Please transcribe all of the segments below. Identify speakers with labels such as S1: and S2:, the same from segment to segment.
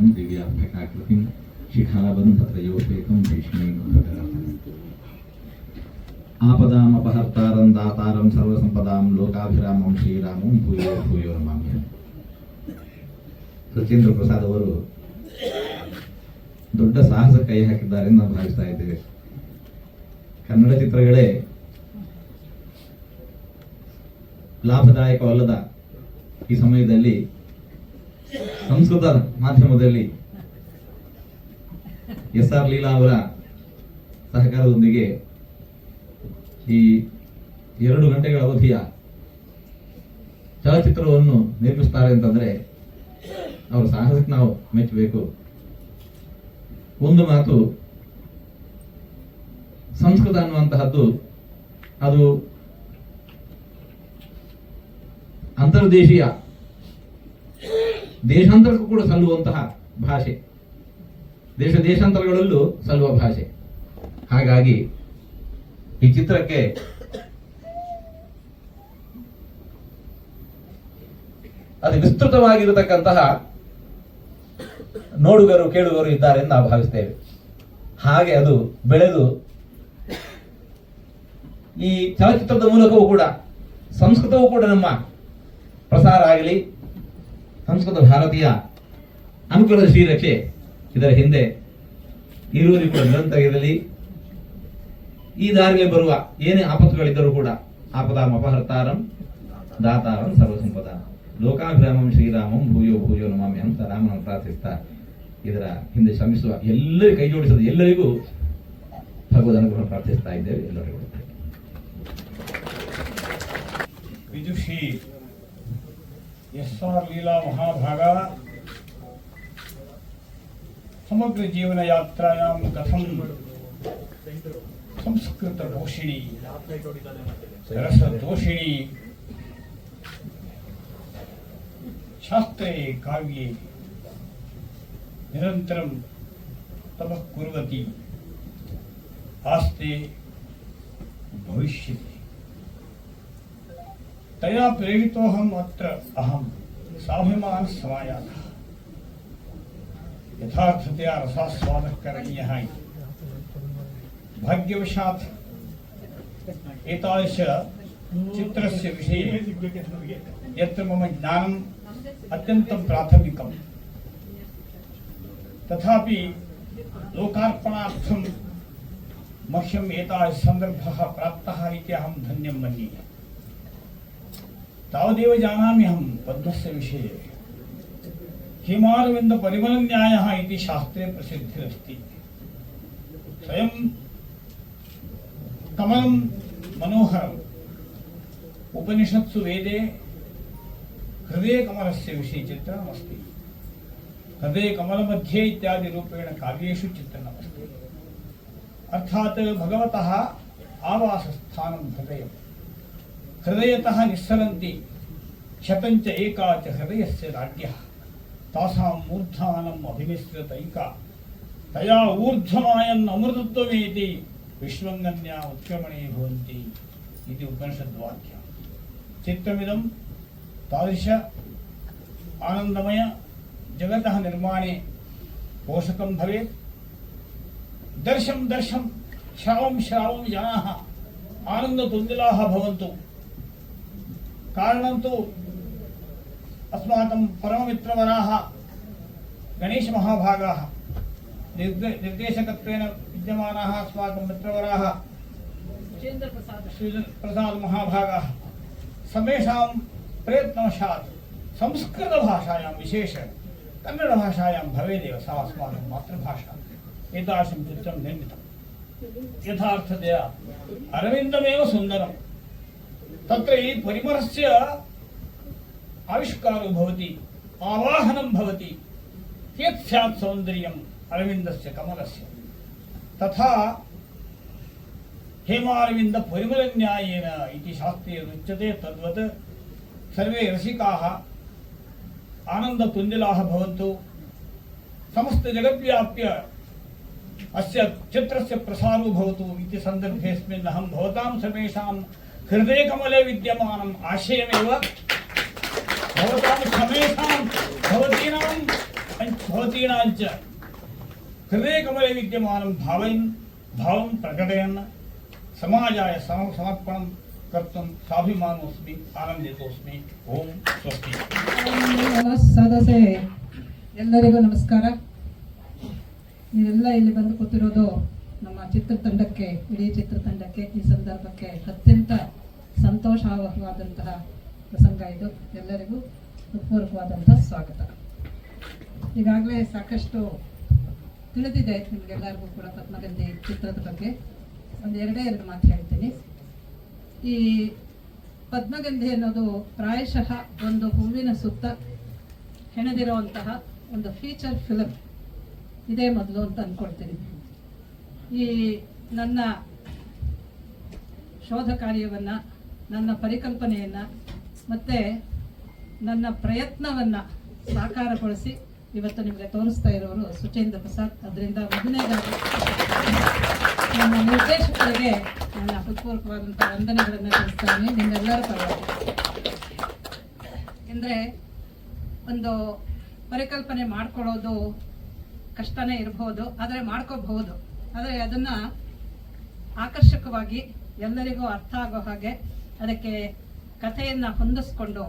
S1: ध्वजां दिव्याभ्यकाकृतिं शिखाबन्धत्रयोपेतं भीष्मीं आपदामपहर्तारं दातारं सर्वसम्पदां ಲೋಕಾಭಿರಾಮಂ ಶ್ರೀರಾಮಂ ಭೂಯೋ ಭೂಯೋ ನಮಾಮ್ಯ ಸಚೇಂದ್ರ ಪ್ರಸಾದ್ ಅವರು ದೊಡ್ಡ ಸಾಹಸ ಕೈ ಹಾಕಿದ್ದಾರೆ ಎಂದು ನಾವು ಭಾವಿಸ್ತಾ ಇದ್ದೇವೆ ಕನ್ನಡ ಚಿತ್ರಗಳೇ ಲಾಭದಾಯಕವಲ್ಲದ ಈ ಸಮಯದಲ್ಲಿ ಸಂಸ್ಕೃತ ಮಾಧ್ಯಮದಲ್ಲಿ ಎಸ್ ಆರ್ ಲೀಲಾ ಅವರ ಸಹಕಾರದೊಂದಿಗೆ ಈ ಎರಡು ಗಂಟೆಗಳ ಅವಧಿಯ ಚಲಚಿತ್ರವನ್ನು ನಿರ್ಮಿಸ್ತಾರೆ ಅಂತಂದ್ರೆ ಅವರ ಸಾಹಸಕ್ಕೆ ನಾವು ಮೆಚ್ಚಬೇಕು. ಒಂದು ಮಾತು, ಸಂಸ್ಕೃತ ಅನ್ನುವಂತಹದ್ದು, ಅದು ಅಂತರ್ದೇಶೀಯ ದೇಶಾಂತರಕ್ಕೂ ಕೂಡ ಸಲ್ಲುವಂತಹ ಭಾಷೆ. ದೇಶ ದೇಶಾಂತರಗಳಲ್ಲೂ ಸಲ್ಲುವ ಭಾಷೆ. ಹಾಗಾಗಿ ಈ ಚಿತ್ರಕ್ಕೆ ಅದು ವಿಸ್ತೃತವಾಗಿರತಕ್ಕಂತಹ ನೋಡುಗರು, ಕೇಳುಗರು ಇದ್ದಾರೆ ಎಂದು ನಾವು ಭಾವಿಸ್ತೇವೆ. ಹಾಗೆ ಅದು ಬೆಳೆದು ಈ ಚಲನಚಿತ್ರದ ಮೂಲಕವೂ ಕೂಡ, ಸಂಸ್ಕೃತವೂ ಕೂಡ ನಮ್ಮ ಪ್ರಸಾರ ಆಗಲಿ ಸಂಸ್ಕೃತ ಭಾರತೀಯ ಅನುಕೂಲದ ಶ್ರೀರಕ್ಷೆ ಇದರ ಹಿಂದೆ ಇರುವಲ್ಲಿ ಕೂಡ ನಿರಂತರ ಈ ದಾರಿಗೆ ಬರುವ ಏನೇ ಆಪತ್ತುಗಳಿದ್ದರೂ ಕೂಡ ಆಪದಾಂ ಅಪಹರ್ತಾರಂ ದಾತಾರಂ ಸರ್ವಸಂಪದ. ಲೋಕಾಭಿರಾಮಂ ಶ್ರೀರಾಮಂ ಭೂಯೋ ಭೂಯೋ ನಮಾಮಿ ಅಂತ ರಾಮನ ಪ್ರಾರ್ಥಿಸ್ತಾ ಇದರ ಹಿಂದೆ ಶ್ರಮಿಸುವ ಎಲ್ಲರಿಗೂ ಕೈ ಜೋಡಿಸದ ಎಲ್ಲರಿಗೂ ಭಗವದ್ ಅನುಗ್ರಹ ಪ್ರಾರ್ಥಿಸ್ತಾ ಇದ್ದೇವೆ ಎಲ್ಲರಿಗೂ
S2: ವಿದುಷಿ यस्यार लीला महाभागा। समग्र जीवन यात्रायां कथम संस्कृत दोषिणी रस दोषिणी शास्त्रे, काव्ये निरन्तरं तपः कुर्वती, आस्ते भविष्यति। तया प्रेरितोऽहम् अत्र अहं स्वाभिमानसमायातः यथार्थतया रसास्वादः करणीयः इति। भाग्यवशात् एतादृश चित्रस्य विषये यत्र मम ज्ञानम् अत्यन्तं प्राथमिकम्। तथापि लोकार्पणार्थं मह्यम् एतादृशसन्दर्भः प्राप्तः इति अहं धन्यं मन्ये। तावदेव जानामि अहं पद्मस्य विषये। हेमारविन्दपरिमलन्यायः इति शास्त्रे प्रसिद्धिरस्ति। स्वयं कमलं मनोहरम्। उपनिषत्सु वेदे हृदयकमलस्य विषये चित्रणमस्ति। हृदयकमलमध्ये इत्यादिरूपेण काव्येषु चित्रणमस्ति। अर्थात् भगवतः आवासस्थानं हृदयम्। హృదయత నిస్సరంతి శతంచ ఏకా చ హృదయస్య రాజ్య తాసాం మూర్ధానం అభిమిశ్రతైక తయా ఊర్ధ్వమాయన్ అమృతత్వమేతి విశ్వంగన్యా ఉత్క్రమణే భవంతి ఇది ఉపనిషద్వాక్యం. చిత్తమిదం తాదృశ ఆనందమయ జగత నిర్మాణే పోషకం భవేత్ దర్శం దర్శం శ్రావం శ్రావం జనా ఆనందతుందిలాः భవంతు. కారణం తు అస్మాకం పరమమిత్రవరాహ గణేశమహాభాగాः నిర్దే నిర్దేశకత్వేన విద్యమానాः అస్మాకం प्रसाद महाभागा समेषां प्रयत्नवशात् संस्कृतभाषायां विशेष कन्नडभाषायां भवेदेव सा अस्माकं मातृभाषा। एतादृशं चित्रं निर्मितं। यथार्थतया अरविन्दमेव सुन्दरं तत्र हि परिमलस्य आविष्कारो भवति, आवाहनं भवति। कियत् स्यात् सौन्दर्यम् अरविन्दस्य कमलस्य। तथा हेमारविन्दपरिमलन्यायेन इति शास्त्रे उच्यते, तद्वत् सर्वे रसिकाः आनन्दतुन्दिलाः भवन्तु। समस्तजगद्व्याप्य अस्य चित्रस्य प्रसारो भवतु इति सन्दर्भेऽस्मिन् अहं भवतां सर्वेषां हृदयकमले विद्यमानम् आशयमेव भवतां समेषां भवतीनां पञ्चोतीणाञ्च हृदये कमले विद्यमानं भावयन् भावं प्रकटयन् समाजाय सम समर्पणं कर्तुं स्वाभिमानोऽस्मि आनन्दितोऽस्मि ॐ स्वस्ति
S3: ಸದಸ್ಯೆ ಎಲ್ಲರಿಗೂ ನಮಸ್ಕಾರ ನೀವೆಲ್ಲ ಇಲ್ಲಿ ಬಂದು ಕೂತಿರೋದು ನಮ್ಮ ಚಿತ್ರತಂಡಕ್ಕೆ ಇಡೀ ಚಿತ್ರತಂಡಕ್ಕೆ ಈ ಸಂದರ್ಭಕ್ಕೆ ಅತ್ಯಂತ ಸಂತೋಷವಾದಂತಹ ಪ್ರಸಂಗ ಇದು. ಎಲ್ಲರಿಗೂ ಹೃತ್ಪೂರ್ವಕವಾದಂತಹ ಸ್ವಾಗತ. ಈಗಾಗಲೇ ಸಾಕಷ್ಟು ತಿಳಿದಿದೆ ನಿಮಗೆಲ್ಲರಿಗೂ ಕೂಡ ಪದ್ಮಗಂಧಿ ಚಿತ್ರದ ಬಗ್ಗೆ. ಒಂದು ಎರಡೇ ಎರಡು ಮಾತು ಹೇಳ್ತೀನಿ. ಈ ಪದ್ಮಗಂಧಿ ಅನ್ನೋದು ಪ್ರಾಯಶಃ ಒಂದು ಹೂವಿನ ಸುತ್ತ ಹೆಣೆದಿರುವಂತಹ ಒಂದು ಫೀಚರ್ ಫಿಲಮ್ ಇದೇ ಮೊದಲು ಅಂತ ಅಂದ್ಕೊಳ್ತೀನಿ ಈ ನನ್ನ ಶೋಧ ಕಾರ್ಯವನ್ನು ನನ್ನ ಪರಿಕಲ್ಪನೆಯನ್ನು ಮತ್ತು ನನ್ನ ಪ್ರಯತ್ನವನ್ನು ಸಾಕಾರಗೊಳಿಸಿ ಇವತ್ತು ನಿಮಗೆ ತೋರಿಸ್ತಾ ಇರೋರು ಸುಚೇಂದ್ರ ಪ್ರಸಾದ್. ಅದರಿಂದ ಮೊದಲನೇದಾಗಿ ನಮ್ಮ ನಿರ್ದೇಶಕರಿಗೆ ನನ್ನ ಹೃತ್ಪೂರ್ವಕವಾದಂಥ ವಂದನೆಗಳನ್ನು ತಿಳಿಸ್ತಾನೆ. ನಿಮ್ಮೆಲ್ಲರೂ ಪರವಾಗಿ ಅಂದರೆ ಒಂದು ಪರಿಕಲ್ಪನೆ ಮಾಡ್ಕೊಳ್ಳೋದು ಕಷ್ಟನೇ ಇರಬಹುದು ಆದರೆ ಮಾಡ್ಕೋಬಹುದು. ಆದರೆ ಅದನ್ನು ಆಕರ್ಷಕವಾಗಿ ಎಲ್ಲರಿಗೂ ಅರ್ಥ ಆಗೋ ಹಾಗೆ ಅದಕ್ಕೆ ಕಥೆಯನ್ನು ಹೊಂದಿಸ್ಕೊಂಡು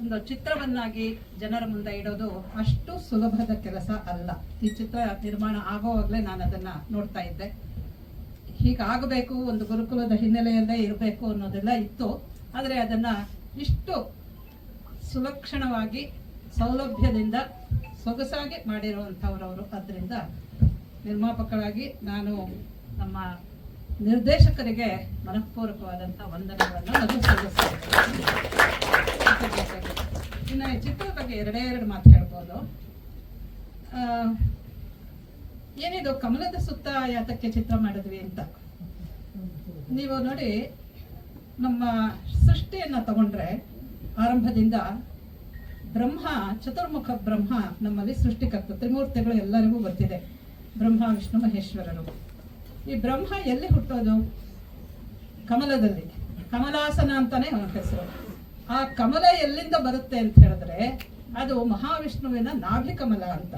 S3: ಒಂದು ಚಿತ್ರವನ್ನಾಗಿ ಜನರ ಮುಂದೆ ಇಡೋದು ಅಷ್ಟು ಸುಲಭದ ಕೆಲಸ ಅಲ್ಲ. ಈ ಚಿತ್ರ ನಿರ್ಮಾಣ ಆಗೋವಾಗಲೇ ನಾನು ಅದನ್ನು ನೋಡ್ತಾ ಇದ್ದೆ. ಹೀಗಾಗಬೇಕು ಒಂದು ಗುರುಕುಲದ ಹಿನ್ನೆಲೆಯಲ್ಲೇ ಇರಬೇಕು ಅನ್ನೋದೆಲ್ಲ ಇತ್ತು. ಆದರೆ ಅದನ್ನ ಇಷ್ಟು ಸುಲಕ್ಷಣವಾಗಿ, ಸೌಲಭ್ಯದಿಂದ ಸೊಗಸಾಗಿ ಮಾಡಿರುವಂಥವ್ರವರು. ಅದರಿಂದ ನಿರ್ಮಾಪಕರಾಗಿ ನಾನು ನಮ್ಮ ನಿರ್ದೇಶಕರಿಗೆ ಮನಃಪೂರ್ವಕವಾದಂಥ ವಂದನೆಗಳನ್ನು ನಾನು ಸಲ್ಲಿಸ್ತೇನೆ ಇನ್ನು ಈ ಚಿತ್ರದ ಬಗ್ಗೆ ಎರಡೇ ಎರಡು ಮಾತು ಹೇಳ್ಬೋದು. ಏನಿದು ಕಮಲದ ಸುತ್ತ ಯಾತಕ್ಕೆ ಚಿತ್ರ ಮಾಡಿದ್ವಿ ಅಂತ. ನೀವು ನೋಡಿ, ನಮ್ಮ ಸೃಷ್ಟಿಯನ್ನು ತಗೊಂಡ್ರೆ ಆರಂಭದಿಂದ ಬ್ರಹ್ಮ, ಚತುರ್ಮುಖ ಬ್ರಹ್ಮ ನಮ್ಮಲ್ಲಿ ಸೃಷ್ಟಿಕರ್ತ. ತ್ರಿಮೂರ್ತಿಗಳು ಎಲ್ಲರಿಗೂ ಗೊತ್ತಿದೆ. ಬ್ರಹ್ಮ, ವಿಷ್ಣು, ಮಹೇಶ್ವರರು. ಈ ಬ್ರಹ್ಮ ಎಲ್ಲಿ ಹುಟ್ಟೋದು? ಕಮಲದಲ್ಲಿ. ಕಮಲಾಸನ ಅಂತಾನೆ ಅವನ ಹೆಸರು. ಆ ಕಮಲ ಎಲ್ಲಿಂದ ಬರುತ್ತೆ ಅಂತ ಹೇಳಿದ್ರೆ, ಅದು ಮಹಾವಿಷ್ಣುವಿನ ನಾಭಿ ಕಮಲ ಅಂತ.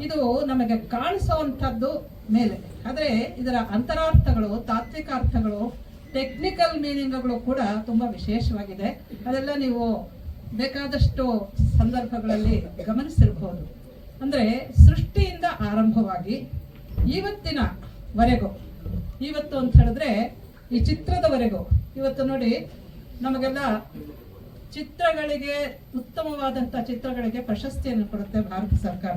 S3: ಇದು ನಮಗೆ ಕಾಣಿಸುವಂಥದ್ದು ಮೇಲೆ. ಆದರೆ ಇದರ ಅಂತರಾರ್ಥಗಳು ತಾತ್ವಿಕ ಅರ್ಥಗಳು ಟೆಕ್ನಿಕಲ್ ಮೀನಿಂಗ್ಗಳು ಕೂಡ ತುಂಬಾ ವಿಶೇಷವಾಗಿದೆ. ಅದೆಲ್ಲ ನೀವು ಬೇಕಾದಷ್ಟು ಸಂದರ್ಭಗಳಲ್ಲಿ ಗಮನಿಸಿರಬಹುದು ಅಂದ್ರೆ ಸೃಷ್ಟಿಯಿಂದ ಆರಂಭವಾಗಿ ಇವತ್ತಿನ ವರೆಗೂ. ಇವತ್ತು ಅಂತ ಹೇಳಿದ್ರೆ ಈ ಚಿತ್ರದವರೆಗೂ. ಇವತ್ತು ನೋಡಿ, ನಮಗೆಲ್ಲ ಚಿತ್ರಗಳಿಗೆ, ಉತ್ತಮವಾದಂಥ ಚಿತ್ರಗಳಿಗೆ ಪ್ರಶಸ್ತಿಯನ್ನು ಕೊಡುತ್ತೆ ಭಾರತ ಸರ್ಕಾರ.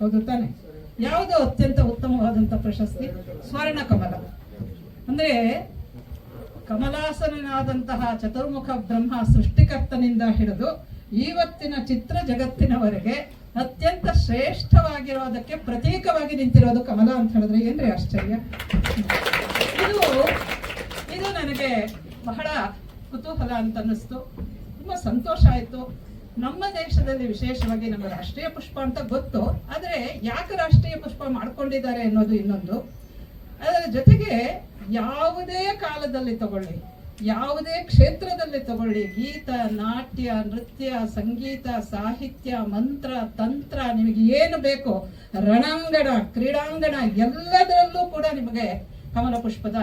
S3: ಹೌದು ತಾನೆ? ಯಾವುದು ಅತ್ಯಂತ ಉತ್ತಮವಾದಂಥ ಪ್ರಶಸ್ತಿ? ಸ್ವರ್ಣ ಕಮಲ. ಅಂದ್ರೆ ಕಮಲಾಸನಾದಂತಹ ಚತುರ್ಮುಖ ಬ್ರಹ್ಮ ಸೃಷ್ಟಿಕರ್ತನಿಂದ ಹಿಡಿದು ಇವತ್ತಿನ ಚಿತ್ರ ಜಗತ್ತಿನವರೆಗೆ ಅತ್ಯಂತ ಶ್ರೇಷ್ಠವಾಗಿರೋದಕ್ಕೆ ಪ್ರತೀಕವಾಗಿ ನಿಂತಿರೋದು ಕಮಲ ಅಂತ ಹೇಳಿದ್ರೆ ಏನ್ರಿ ಆಶ್ಚರ್ಯ? ಇದು ಇದು ನನಗೆ ಬಹಳ ಕುತೂಹಲ ಅಂತ ಅನ್ನಿಸ್ತು. ತುಂಬ ಸಂತೋಷ ಆಯ್ತು. ನಮ್ಮ ದೇಶದಲ್ಲಿ ವಿಶೇಷವಾಗಿ ನಮ್ಮ ರಾಷ್ಟ್ರೀಯ ಪುಷ್ಪ ಅಂತ ಗೊತ್ತು. ಆದರೆ ಯಾಕೆ ರಾಷ್ಟ್ರೀಯ ಪುಷ್ಪ ಮಾಡ್ಕೊಂಡಿದ್ದಾರೆ ಅನ್ನೋದು ಇನ್ನೊಂದು. ಅದರ ಜೊತೆಗೆ ಯಾವುದೇ ಕಾಲದಲ್ಲಿ ತಗೊಳ್ಳಿ. ಯಾವುದೇ ಕ್ಷೇತ್ರದಲ್ಲಿ ತಗೊಳ್ಳಿ. ಗೀತ, ನಾಟ್ಯ, ನೃತ್ಯ, ಸಂಗೀತ, ಸಾಹಿತ್ಯ, ಮಂತ್ರ, ತಂತ್ರ, ನಿಮಗೆ ಏನು ಬೇಕು? ರಣಾಂಗಣ, ಕ್ರೀಡಾಂಗಣ ಎಲ್ಲದರಲ್ಲೂ ಕೂಡ ನಿಮಗೆ ಕಮಲ ಪುಷ್ಪದ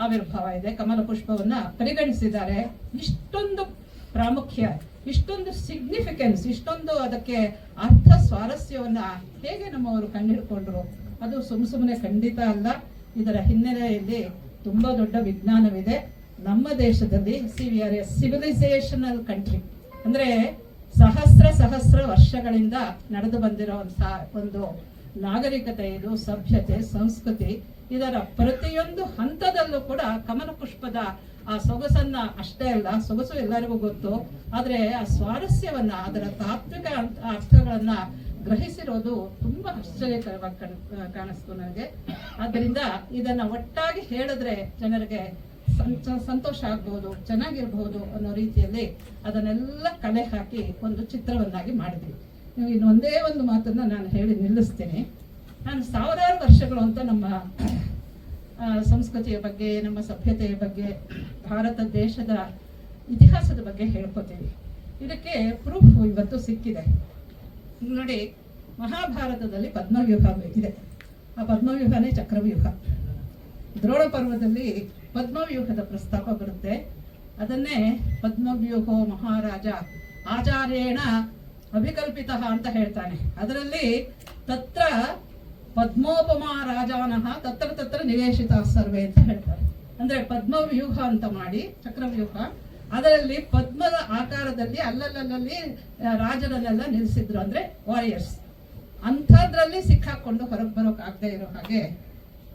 S3: ಆವಿರ್ಭಾವ ಇದೆ. ಕಮಲ ಪುಷ್ಪವನ್ನ ಪರಿಗಣಿಸಿದ್ದಾರೆ. ಇಷ್ಟೊಂದು ಪ್ರಾಮುಖ್ಯ, ಇಷ್ಟೊಂದು ಸಿಗ್ನಿಫಿಕೆನ್ಸ್ ಇಷ್ಟೊಂದು ಅದಕ್ಕೆ ಅರ್ಥ ಸ್ವಾರಸ್ಯವನ್ನ ಹೇಗೆ ನಮ್ಮವರು ಕಂಡುಹಿಡ್ಕೊಂಡ್ರು ಅದು ಸುಮ್ ಸುಮ್ಮನೆ ಖಂಡಿತ ಅಲ್ಲ. ಇದರ ಹಿನ್ನೆಲೆಯಲ್ಲಿ ತುಂಬಾ ದೊಡ್ಡ ವಿಜ್ಞಾನವಿದೆ. ನಮ್ಮ ದೇಶದಲ್ಲಿ C V R A civilisational country ಅಂದ್ರೆ ಸಹಸ್ರ ಸಹಸ್ರ ವರ್ಷಗಳಿಂದ ನಡೆದು ಬಂದಿರುವಂತಹ ಒಂದು ನಾಗರಿಕತೆ ಇದು, ಸಭ್ಯತೆ, ಸಂಸ್ಕೃತಿ, ಇದರ ಪ್ರತಿಯೊಂದು ಹಂತದಲ್ಲೂ ಕೂಡ ಕಮಲ ಪುಷ್ಪದ ಆ ಸೊಗಸನ್ನ ಅಷ್ಟೇ ಅಲ್ಲ, ಸೊಗಸು ಎಲ್ಲರಿಗೂ ಗೊತ್ತು. ಆದ್ರೆ ಆ ಸ್ವಾರಸ್ಯವನ್ನ, ಅದರ ತಾತ್ವಿಕ ಅರ್ಥ- ಅರ್ಥಗಳನ್ನ ಗ್ರಹಿಸಿರೋದು ತುಂಬಾ ಆಶ್ಚರ್ಯಕರವಾಗಿ ಕಣ್- ಕಾಣಿಸ್ತು ನನಗೆ. ಆದ್ದರಿಂದ ಇದನ್ನ ಒಟ್ಟಾಗಿ ಹೇಳಿದ್ರೆ ಜನರಿಗೆ ಸಂತೋಷ ಆಗ್ಬಹುದು ಚೆನ್ನಾಗಿರ್ಬಹುದು ಅನ್ನೋ ರೀತಿಯಲ್ಲಿ ಅದನ್ನೆಲ್ಲ ಕಲೆ ಹಾಕಿ ಒಂದು ಚಿತ್ರವನ್ನಾಗಿ ಮಾಡಿದ್ವಿ. ನೀವು ಇನ್ನೊಂದೇ ಒಂದು ಮಾತನ್ನ ನಾನು ಹೇಳಿ ನಿಲ್ಲಿಸ್ತೀನಿ. ನಾನು ಸಾವಿರಾರು ವರ್ಷಗಳು ಅಂತ ನಮ್ಮ ಸಂಸ್ಕೃತಿಯ ಬಗ್ಗೆ, ನಮ್ಮ ಸಭ್ಯತೆಯ ಬಗ್ಗೆ, ಭಾರತ ದೇಶದ ಇತಿಹಾಸದ ಬಗ್ಗೆ ಹೇಳ್ಕೊತೀವಿ. ಇದಕ್ಕೆ ಪ್ರೂಫ್ ಇವತ್ತು ಸಿಕ್ಕಿದೆ. ನೋಡಿ, ಮಹಾಭಾರತದಲ್ಲಿ ಪದ್ಮವ್ಯೂಹ ಇದೆ. ಆ ಪದ್ಮವ್ಯೂಹನೇ ಚಕ್ರವ್ಯೂಹ. ದ್ರೋಣ ಪರ್ವದಲ್ಲಿ ಪದ್ಮವ್ಯೂಹದ ಪ್ರಸ್ತಾಪ ಬರುತ್ತೆ. ಅದನ್ನೇ ಪದ್ಮವ್ಯೂಹೋ ಮಹಾರಾಜ ಆಚಾರ್ಯೇಣ ಅಭಿಕಲ್ಪಿತ ಅಂತ ಹೇಳ್ತಾನೆ. ಅದರಲ್ಲಿ ತತ್ರ ಪದ್ಮೋಪಮ ರಾಜಾನಃ ತತ್ರ ತತ್ರ ನಿವೇಶಿತ ಸರ್ವೆ ಅಂತ ಹೇಳ್ತಾರೆ. ಅಂದ್ರೆ ಪದ್ಮವ್ಯೂಹ ಅಂತ ಮಾಡಿ, ಚಕ್ರವ್ಯೂಹ. ಅದರಲ್ಲಿ ಪದ್ಮದ ಆಕಾರದಲ್ಲಿ ಅಲ್ಲಲ್ಲಲ್ಲಿ ರಾಜರಲ್ಲೆಲ್ಲ ನಿಲ್ಲಿಸಿದ್ರು ಅಂದ್ರೆ ವಾರಿಯರ್ಸ್ ಅಂಥದ್ರಲ್ಲಿ ಸಿಕ್ಕಾಕೊಂಡು ಹೊರಗೆ ಬರೋಕ್ ಆಗದೆ ಇರೋ ಹಾಗೆ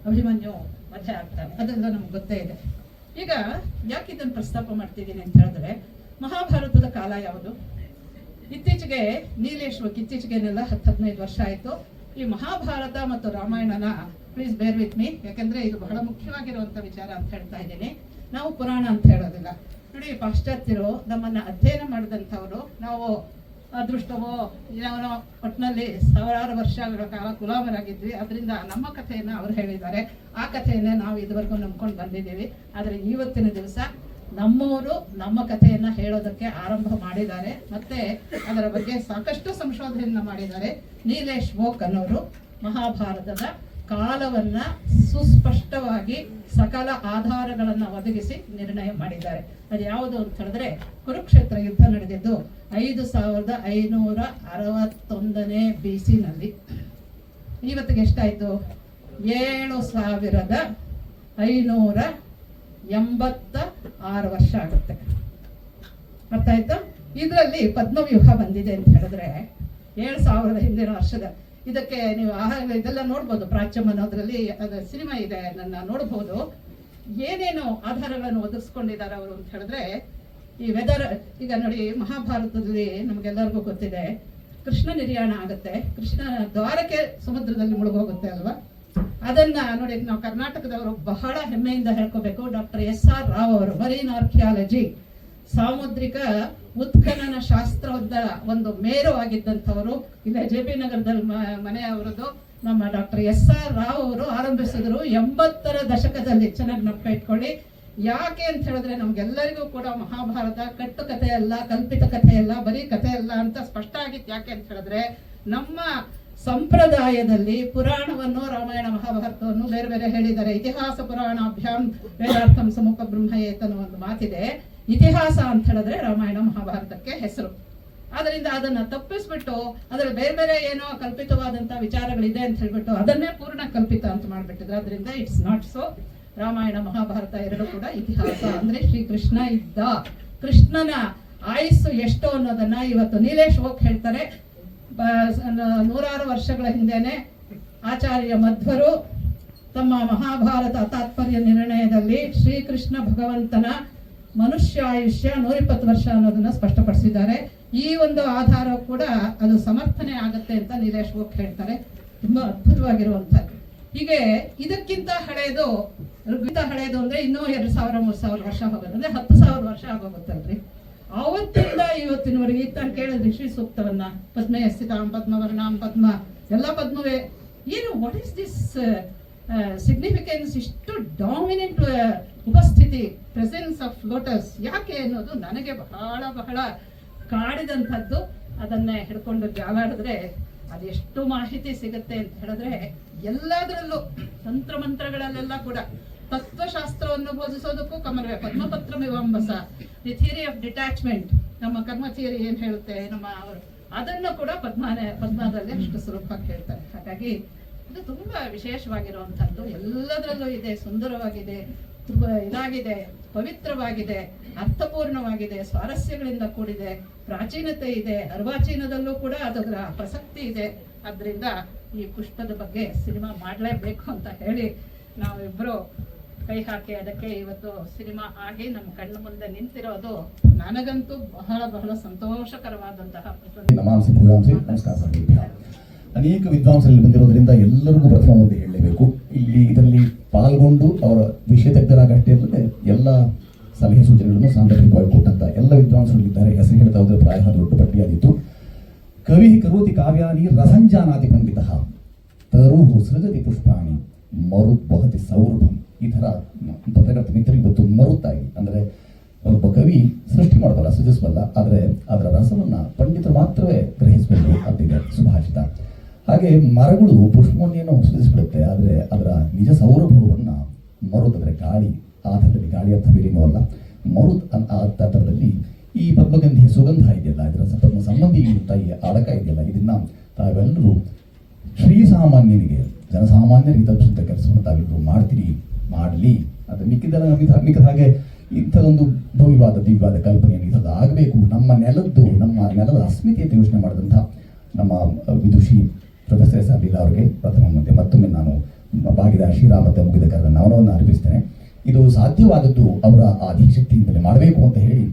S3: ಅಭಿಮನ್ಯು ವಧೆ ಆಗ್ತಾನೆ ಅದೆಲ್ಲ ನಮ್ಗೆ ಗೊತ್ತೇ ಇದೆ. ಈಗ ಯಾಕೆ ಇದನ್ನು ಪ್ರಸ್ತಾಪ ಮಾಡ್ತಿದ್ದೀನಿ ಅಂತ ಹೇಳಿದ್ರೆ, ಮಹಾಭಾರತದ ಕಾಲ ಯಾವುದು? ಇತ್ತೀಚೆಗೆ ನೀಲೇಶ್ವಕ್ ಇತ್ತೀಚೆಗೆನೆಲ್ಲ ಹತ್ತು ಹದಿನೈದು ವರ್ಷ ಆಯಿತು. ಈ ಮಹಾಭಾರತ ಮತ್ತು ರಾಮಾಯಣನ ಪ್ಲೀಸ್ ಬೇರ್ ವಿತ್ ಮೀ ಯಾಕಂದ್ರೆ ಇದು ಬಹಳ ಮುಖ್ಯವಾಗಿರುವಂತ ವಿಚಾರ ಅಂತ ಹೇಳ್ತಾ ಇದ್ದೀನಿ. ನಾವು ಪುರಾಣ ಅಂತ ಹೇಳೋದಿಲ್ಲ. ನೋಡಿ, ಪಾಶ್ಚಾತ್ಯರು ನಮ್ಮನ್ನ ಅಧ್ಯಯನ ಮಾಡಿದಂಥವ್ರು, ನಾವು ಅದೃಷ್ಟವೋ ಏನೋ ಒಟ್ಟಿನಲ್ಲಿ ಸಾವಿರಾರು ವರ್ಷಗಳ ಕಾಲ ಗುಲಾಮರಾಗಿದ್ವಿ. ಅದರಿಂದ ನಮ್ಮ ಕಥೆಯನ್ನು ಅವ್ರು ಹೇಳಿದ್ದಾರೆ. ಆ ಕಥೆಯನ್ನೇ ನಾವು ಇದುವರೆಗೂ ನಂಬ್ಕೊಂಡು ಬಂದಿದ್ದೀವಿ. ಆದರೆ ಇವತ್ತಿನ ದಿವಸ ನಮ್ಮವರು ನಮ್ಮ ಕಥೆಯನ್ನು ಹೇಳೋದಕ್ಕೆ ಆರಂಭ ಮಾಡಿದ್ದಾರೆ. ಮತ್ತೆ ಅದರ ಬಗ್ಗೆ ಸಾಕಷ್ಟು ಸಂಶೋಧನೆಯನ್ನು ಮಾಡಿದ್ದಾರೆ. ನೀಲೇಶ್ ಬೋಕ್ ಅನ್ನೋರು ಮಹಾಭಾರತದ ಕಾಲವನ್ನ ಸುಸ್ಪಷ್ಟವಾಗಿ ಸಕಲ ಆಧಾರಗಳನ್ನ ಒದಗಿಸಿ ನಿರ್ಣಯ ಮಾಡಿದ್ದಾರೆ. ಅದು ಯಾವುದು ಅಂತ ಹೇಳಿದ್ರೆ, ಕುರುಕ್ಷೇತ್ರ ಯುದ್ಧ ನಡೆದಿದ್ದು ಐದು ಸಾವಿರದ ಐನೂರ ಅರವತ್ತೊಂದನೇ ಬಿಸಿನಲ್ಲಿ ಇವತ್ತಿಗೆ ಎಷ್ಟಾಯ್ತು? ಏಳು ಸಾವಿರದ ಐನೂರ ಎಂಬತ್ತ ಆರು ವರ್ಷ ಆಗುತ್ತೆ. ಅರ್ಥ ಆಯ್ತಾ? ಇದರಲ್ಲಿ ಪದ್ಮವ್ಯೂಹ ಬಂದಿದೆ ಅಂತ ಹೇಳಿದ್ರೆ, ಏಳು ಸಾವಿರದ ಹಿಂದಿನ ವರ್ಷದ ಇದಕ್ಕೆ ನೀವು ಆಹಾರ ಇದೆಲ್ಲ ನೋಡ್ಬೋದು. ಪ್ರಾಚ್ಯಮನೋದ್ರಲ್ಲಿ ಸಿನಿಮಾ ಇದೆ, ನನ್ನ ನೋಡ್ಬೋದು. ಏನೇನು ಆಧಾರಗಳನ್ನು ಒದಗಿಸ್ಕೊಂಡಿದ್ದಾರೆ ಅವರು ಅಂತ ಹೇಳಿದ್ರೆ, ಈ ವೆದರ್ ಈಗ ನೋಡಿ ಮಹಾಭಾರತದಲ್ಲಿ ನಮಗೆಲ್ಲರಿಗೂ ಗೊತ್ತಿದೆ, ಕೃಷ್ಣ ನಿರ್ಯಾಣ ಆಗುತ್ತೆ. ಕೃಷ್ಣ ದ್ವಾರಕ್ಕೆ ಸಮುದ್ರದಲ್ಲಿ ಮುಳುಗೋಗುತ್ತೆ ಅಲ್ವಾ? ಅದನ್ನ ನೋಡಿ, ನಾವು ಕರ್ನಾಟಕದವರು ಬಹಳ ಹೆಮ್ಮೆಯಿಂದ ಹೇಳ್ಕೋಬೇಕು. ಡಾಕ್ಟರ್ ಎಸ್ ಆರ್ ರಾವ್ ಅವರು ಮರೀನ್ ಆರ್ಕಿಯಾಲಜಿ ಸಾಮುದ್ರಿಕ ಉತ್ಖನನ ಶಾಸ್ತ್ರದ ಒಂದು ಮೇರು ಆಗಿದ್ದಂಥವರು. ಇಲ್ಲೇ ಜೆ ಪಿ ನಗರದಲ್ಲಿ ಮನೆ ಅವರದ್ದು ನಮ್ಮ ಡಾಕ್ಟರ್ ಎಸ್ ಆರ್ ರಾವ್ ಅವರು ಆರಂಭಿಸಿದ್ರು. ಎಂಬತ್ತರ ದಶಕದಲ್ಲಿ ಚೆನ್ನಾಗಿ ನಪ್ಪ ಇಟ್ಕೊಳ್ಳಿ. ಯಾಕೆ ಅಂತ ಹೇಳಿದ್ರೆ ನಮ್ಗೆಲ್ಲರಿಗೂ ಕೂಡ ಮಹಾಭಾರತ ಕಟ್ಟು ಕಥೆ ಅಲ್ಲ ಕಲ್ಪಿತ ಕಥೆ ಅಲ್ಲ ಬರೀ ಕಥೆ ಅಲ್ಲ ಅಂತ ಸ್ಪಷ್ಟ ಆಗಿತ್ತು. ಯಾಕೆ ಅಂತ ಹೇಳಿದ್ರೆ ನಮ್ಮ ಸಂಪ್ರದಾಯದಲ್ಲಿ ಪುರಾಣವನ್ನು, ರಾಮಾಯಣ, ಮಹಾಭಾರತವನ್ನು ಬೇರೆ ಬೇರೆ ಹೇಳಿದ್ದಾರೆ. ಇತಿಹಾಸ ಪುರಾಣ ಅಭ್ಯಾಮ್ ವೇದಾರ್ಥಂ ಸಮುಖ ಬ್ರಹ್ಮಯೇತನ ಒಂದು ಮಾತಿದೆ. ಇತಿಹಾಸ ಅಂತ ಹೇಳಿದ್ರೆ ರಾಮಾಯಣ ಮಹಾಭಾರತಕ್ಕೆ ಹೆಸರು. ಆದ್ರಿಂದ ಅದನ್ನ ತಪ್ಪಿಸ್ಬಿಟ್ಟು, ಅದರ ಬೇರೆ ಬೇರೆ ಏನೋ ಕಲ್ಪಿತವಾದಂತಹ ವಿಚಾರಗಳಿದೆ ಅಂತ ಹೇಳ್ಬಿಟ್ಟು ಅದನ್ನೇ ಪೂರ್ಣ ಕಲ್ಪಿತ ಅಂತ ಮಾಡ್ಬಿಟ್ಟಿದ್ರು. ಅದರಿಂದ it's not so Ramayana Mahabharata ಎರಡು ಕೂಡ ಇತಿಹಾಸ ಅಂದ್ರೆ ಶ್ರೀಕೃಷ್ಣ ಇದ್ದ ಕೃಷ್ಣನ ಆಯಸ್ಸು ಎಷ್ಟು ಅನ್ನೋದನ್ನ ಇವತ್ತು ನೀಲೇಶ್ ಹೋಗ್ ಹೇಳ್ತಾರೆ. ನೂರಾರು ವರ್ಷಗಳ ಹಿಂದೆನೆ ಆಚಾರ್ಯ ಮಧ್ವರು ತಮ್ಮ ಮಹಾಭಾರತ ತಾತ್ಪರ್ಯ ನಿರ್ಣಯದಲ್ಲಿ ಶ್ರೀಕೃಷ್ಣ ಭಗವಂತನ ಮನುಷ್ಯಾಯುಷ್ಯ ನೂರಿಪ್ಪತ್ತು ವರ್ಷ ಅನ್ನೋದನ್ನ ಸ್ಪಷ್ಟಪಡಿಸಿದ್ದಾರೆ. ಈ ಒಂದು ಆಧಾರ ಕೂಡ ಅದು ಸಮರ್ಥನೆ ಆಗುತ್ತೆ ಅಂತ ನೀಲೇಶ್ ಗೋಕ್ ಹೇಳ್ತಾರೆ. ತುಂಬಾ ಅದ್ಭುತವಾಗಿರುವಂಥದ್ದು. ಹೀಗೆ ಇದಕ್ಕಿಂತ ಹಳೆಯದು ಹಳೆಯದು ಅಂದ್ರೆ ಇನ್ನೂ ಎರಡು ಸಾವಿರ, ಮೂರು ಸಾವಿರ ವರ್ಷ ಹೋಗೋದು. ಅಂದ್ರೆ ಹತ್ತು ಸಾವಿರ ವರ್ಷ ಆಗೋಗುತ್ತಲ್ರಿ. ಅವತ್ತಿಂದ ಇವತ್ತಿನವರೆಗೆ ಇತ್ತ ಕೇಳಿದ್ರೆ ಶ್ರೀ ಸೂಕ್ತವನ್ನ. ಪದ್ಮೆ ಪದ್ಮ ಪದ್ಮವರ್ಣಾಂ ಪದ್ಮ. ಎಲ್ಲ ಪದ್ಮವೇ. ಏನು ವಾಟ್ ಇಸ್ ದಿಸ್ ಸಿಗ್ನಿಫಿಕೆನ್ಸ್ ಇಷ್ಟು ಡಾಮಿನೆಂಟ್ ಉಪಸ್ಥಿತಿ ಪ್ರೆಸೆನ್ಸ್ ಆಫ್ ಲೋಟಸ್ ಯಾಕೆ ಅನ್ನೋದು ನನಗೆ ಬಹಳ ಬಹಳ ಕಾಡಿದಂಥದ್ದು. ಅದನ್ನೇ ಹಿಡ್ಕೊಂಡು ಜಾಲಾಡಿದ್ರೆ ಅದೆಷ್ಟು ಮಾಹಿತಿ ಸಿಗುತ್ತೆ ಅಂತ ಹೇಳಿದ್ರೆ ಎಲ್ಲದರಲ್ಲೂ ತಂತ್ರ ಮಂತ್ರಗಳಲ್ಲೆಲ್ಲ ಕೂಡ ತತ್ವಶಾಸ್ತ್ರವನ್ನು ಬೋಧಿಸೋದಕ್ಕೂ ಕಮಲವೇ ಪದ್ಮಪತ್ರ ವಿವಂಬಸ ದಿ ಥಿಯರಿ ಆಫ್ ಡಿಟ್ಯಾಚ್ಮೆಂಟ್ ನಮ್ಮ ಕರ್ಮ ಥಿಯರಿ ಏನು ಹೇಳುತ್ತೆ? ನಮ್ಮ ಅವರು ಅದನ್ನು ಕೂಡ ಪದ್ಮನೇ, ಪದ್ಮದಲ್ಲಿ ಅಷ್ಟು ಸುಲಭವಾಗಿ ಹೇಳ್ತಾರೆ. ಹಾಗಾಗಿ ಇದು ತುಂಬಾ ವಿಶೇಷವಾಗಿರುವಂತಹದ್ದು ಎಲ್ಲದರಲ್ಲೂ ಇದೆ ಸುಂದರವಾಗಿದೆ ತುಂಬ ಇದಾಗಿದೆ ಪವಿತ್ರವಾಗಿದೆ ಅರ್ಥಪೂರ್ಣವಾಗಿದೆ ಸ್ವಾರಸ್ಯಗಳಿಂದ ಕೂಡಿದೆ ಪ್ರಾಚೀನತೆ ಇದೆ ಅರ್ವಾಚೀನದಲ್ಲೂ ಕೂಡ ಅದರ ಪ್ರಸಕ್ತಿ ಇದೆ. ಆದ್ರಿಂದ ಈ ಪುಷ್ಪದ ಬಗ್ಗೆ ಸಿನಿಮಾ ಮಾಡಲೇಬೇಕು ಅಂತ ಹೇಳಿ ನಾವಿಬ್ರು ಕೈ ಹಾಕಿ ಅದಕ್ಕೆ ಇವತ್ತು ಸಿನಿಮಾ ಆಗಿ ನಮ್ಮ ಕಣ್ಣು ಮುಂದೆ ನಿಂತಿರೋದು ನನಗಂತೂ ಬಹಳ ಬಹಳ ಸಂತೋಷಕರವಾದಂತಹ
S4: ಅನೇಕ ವಿದ್ವಾಂಸರಲ್ಲಿ ಬಂದಿರೋದ್ರಿಂದ ಎಲ್ಲರಿಗೂ ಪ್ರಥಮ ಒಂದು ಹೇಳಲೇಬೇಕು. ಇಲ್ಲಿ ಇದರಲ್ಲಿ ಪಾಲ್ಗೊಂಡು ಅವರ ವಿಷಯ ತಜ್ಞರಾಗಷ್ಟೇ ಅಲ್ಲದೆ ಎಲ್ಲ ಸಲಹೆ ಸೂಚನೆಗಳನ್ನು ಸಾಂದರ್ಭಿಕವಾಗಿ ಕೊಟ್ಟಂತ ಎಲ್ಲ ವಿದ್ವಾಂಸರುಗಳಿದ್ದಾರೆ ಹೆಸರು ಹೇಳ್ತಾ ಹೋದ್ರೆ ಪ್ರಾಯ ದೊಡ್ಡ ಪಟ್ಟಿಯಾಗಿತ್ತು. ಕವಿ ಕರೋತಿ ಕಾವ್ಯಾನಿ ರಸಂಜಾನಾತಿ ಪಂಡಿತ. ತರುಹು ಸೃಜತಿ ಪುಷ್ಪಾಣಿ ಮರುತ್ ಬಹತಿ ಸೌರಭಂ. ಈ ಥರ ಪತ್ರಕರ್ತ ಗೊತ್ತು ಮರುತ್ತಾಗಿ ಅಂದರೆ ಒಬ್ಬ ಕವಿ ಸೃಷ್ಟಿ ಮಾಡಬಲ್ಲ, ಸೃಜಿಸಬಲ್ಲ, ಆದರೆ ಅದರ ರಸವನ್ನು ಪಂಡಿತರು ಮಾತ್ರವೇ ಗ್ರಹಿಸಬೇಕು ಅಂತಿದೆ ಸುಭಾಷಿತ. ಹಾಗೆ ಮರಗಳು ಪುಷ್ಪವನ್ನೇನೋ ಸೂಚಿಸಿಬಿಡುತ್ತೆ ಆದರೆ ಅದರ ನಿಜ ಸೌರಭವನ್ನು ಮರುತ್ ಅಂದರೆ ಗಾಳಿ, ಆ ಥರದಲ್ಲಿ ಗಾಳಿ ಅರ್ಥ ಬೇರೇನೂ ಅಲ್ಲ. ಮರುತ್ ಅಂತ ಥರದಲ್ಲಿ ಈ ಪದ್ಮಗಂಧಿಯ ಸುಗಂಧ ಇದೆಯಲ್ಲ, ಇದರ ಪದ್ಮ ಸಂಬಂಧಿ ತಾಯಿ ಅಡಕ ಇದೆಯಲ್ಲ, ಇದನ್ನ ತಾವೆಲ್ಲರೂ ಶ್ರೀಸಾಮಾನ್ಯನಿಗೆ ಜನಸಾಮಾನ್ಯರಿಗೆ ತಲುಪಿಸುವಂಥ ಕೆಲಸವನ್ನು ತಾವೆಲ್ಲರೂ ಮಾಡ್ತೀರಿ, ಮಾಡಲಿ. ಅದು ಮಿಕ್ಕಿದ ನಮಗೆ ಧಾರ್ಮಿಕ ಹಾಗೆ ಇಂಥದೊಂದು ಭವ್ಯವಾದ, ದಿವ್ಯವಾದ ಕಲ್ಪನೆಯನ್ನು ಇಂಥದ್ದು ಆಗಬೇಕು. ನಮ್ಮ ನೆಲದ್ದು, ನಮ್ಮ ನೆಲದ ಅಸ್ಮಿತೆಯನ್ನು ಯೋಚನೆ ಮಾಡಿದಂಥ ನಮ್ಮ ವಿದುಷಿ ಪ್ರೊಫೆಸರ್ ಎಸ್ ಆರ್ ಲೀಲಾ ಅವರಿಗೆ ಪ್ರಥಮ ಮತ್ತೆ ಮತ್ತೊಮ್ಮೆ ನಾನು ಬಾಗಿದ ಮತ್ತು ಮುಗಿದ ಕರೆದ ನವನವನ್ನು ಅರ್ಪಿಸ್ತೇನೆ. ಇದು ಸಾಧ್ಯವಾದದ್ದು ಅವರ ಅಧಿಶಕ್ತಿಯಿಂದಲೇ ಮಾಡಬೇಕು ಅಂತ ಹೇಳಿ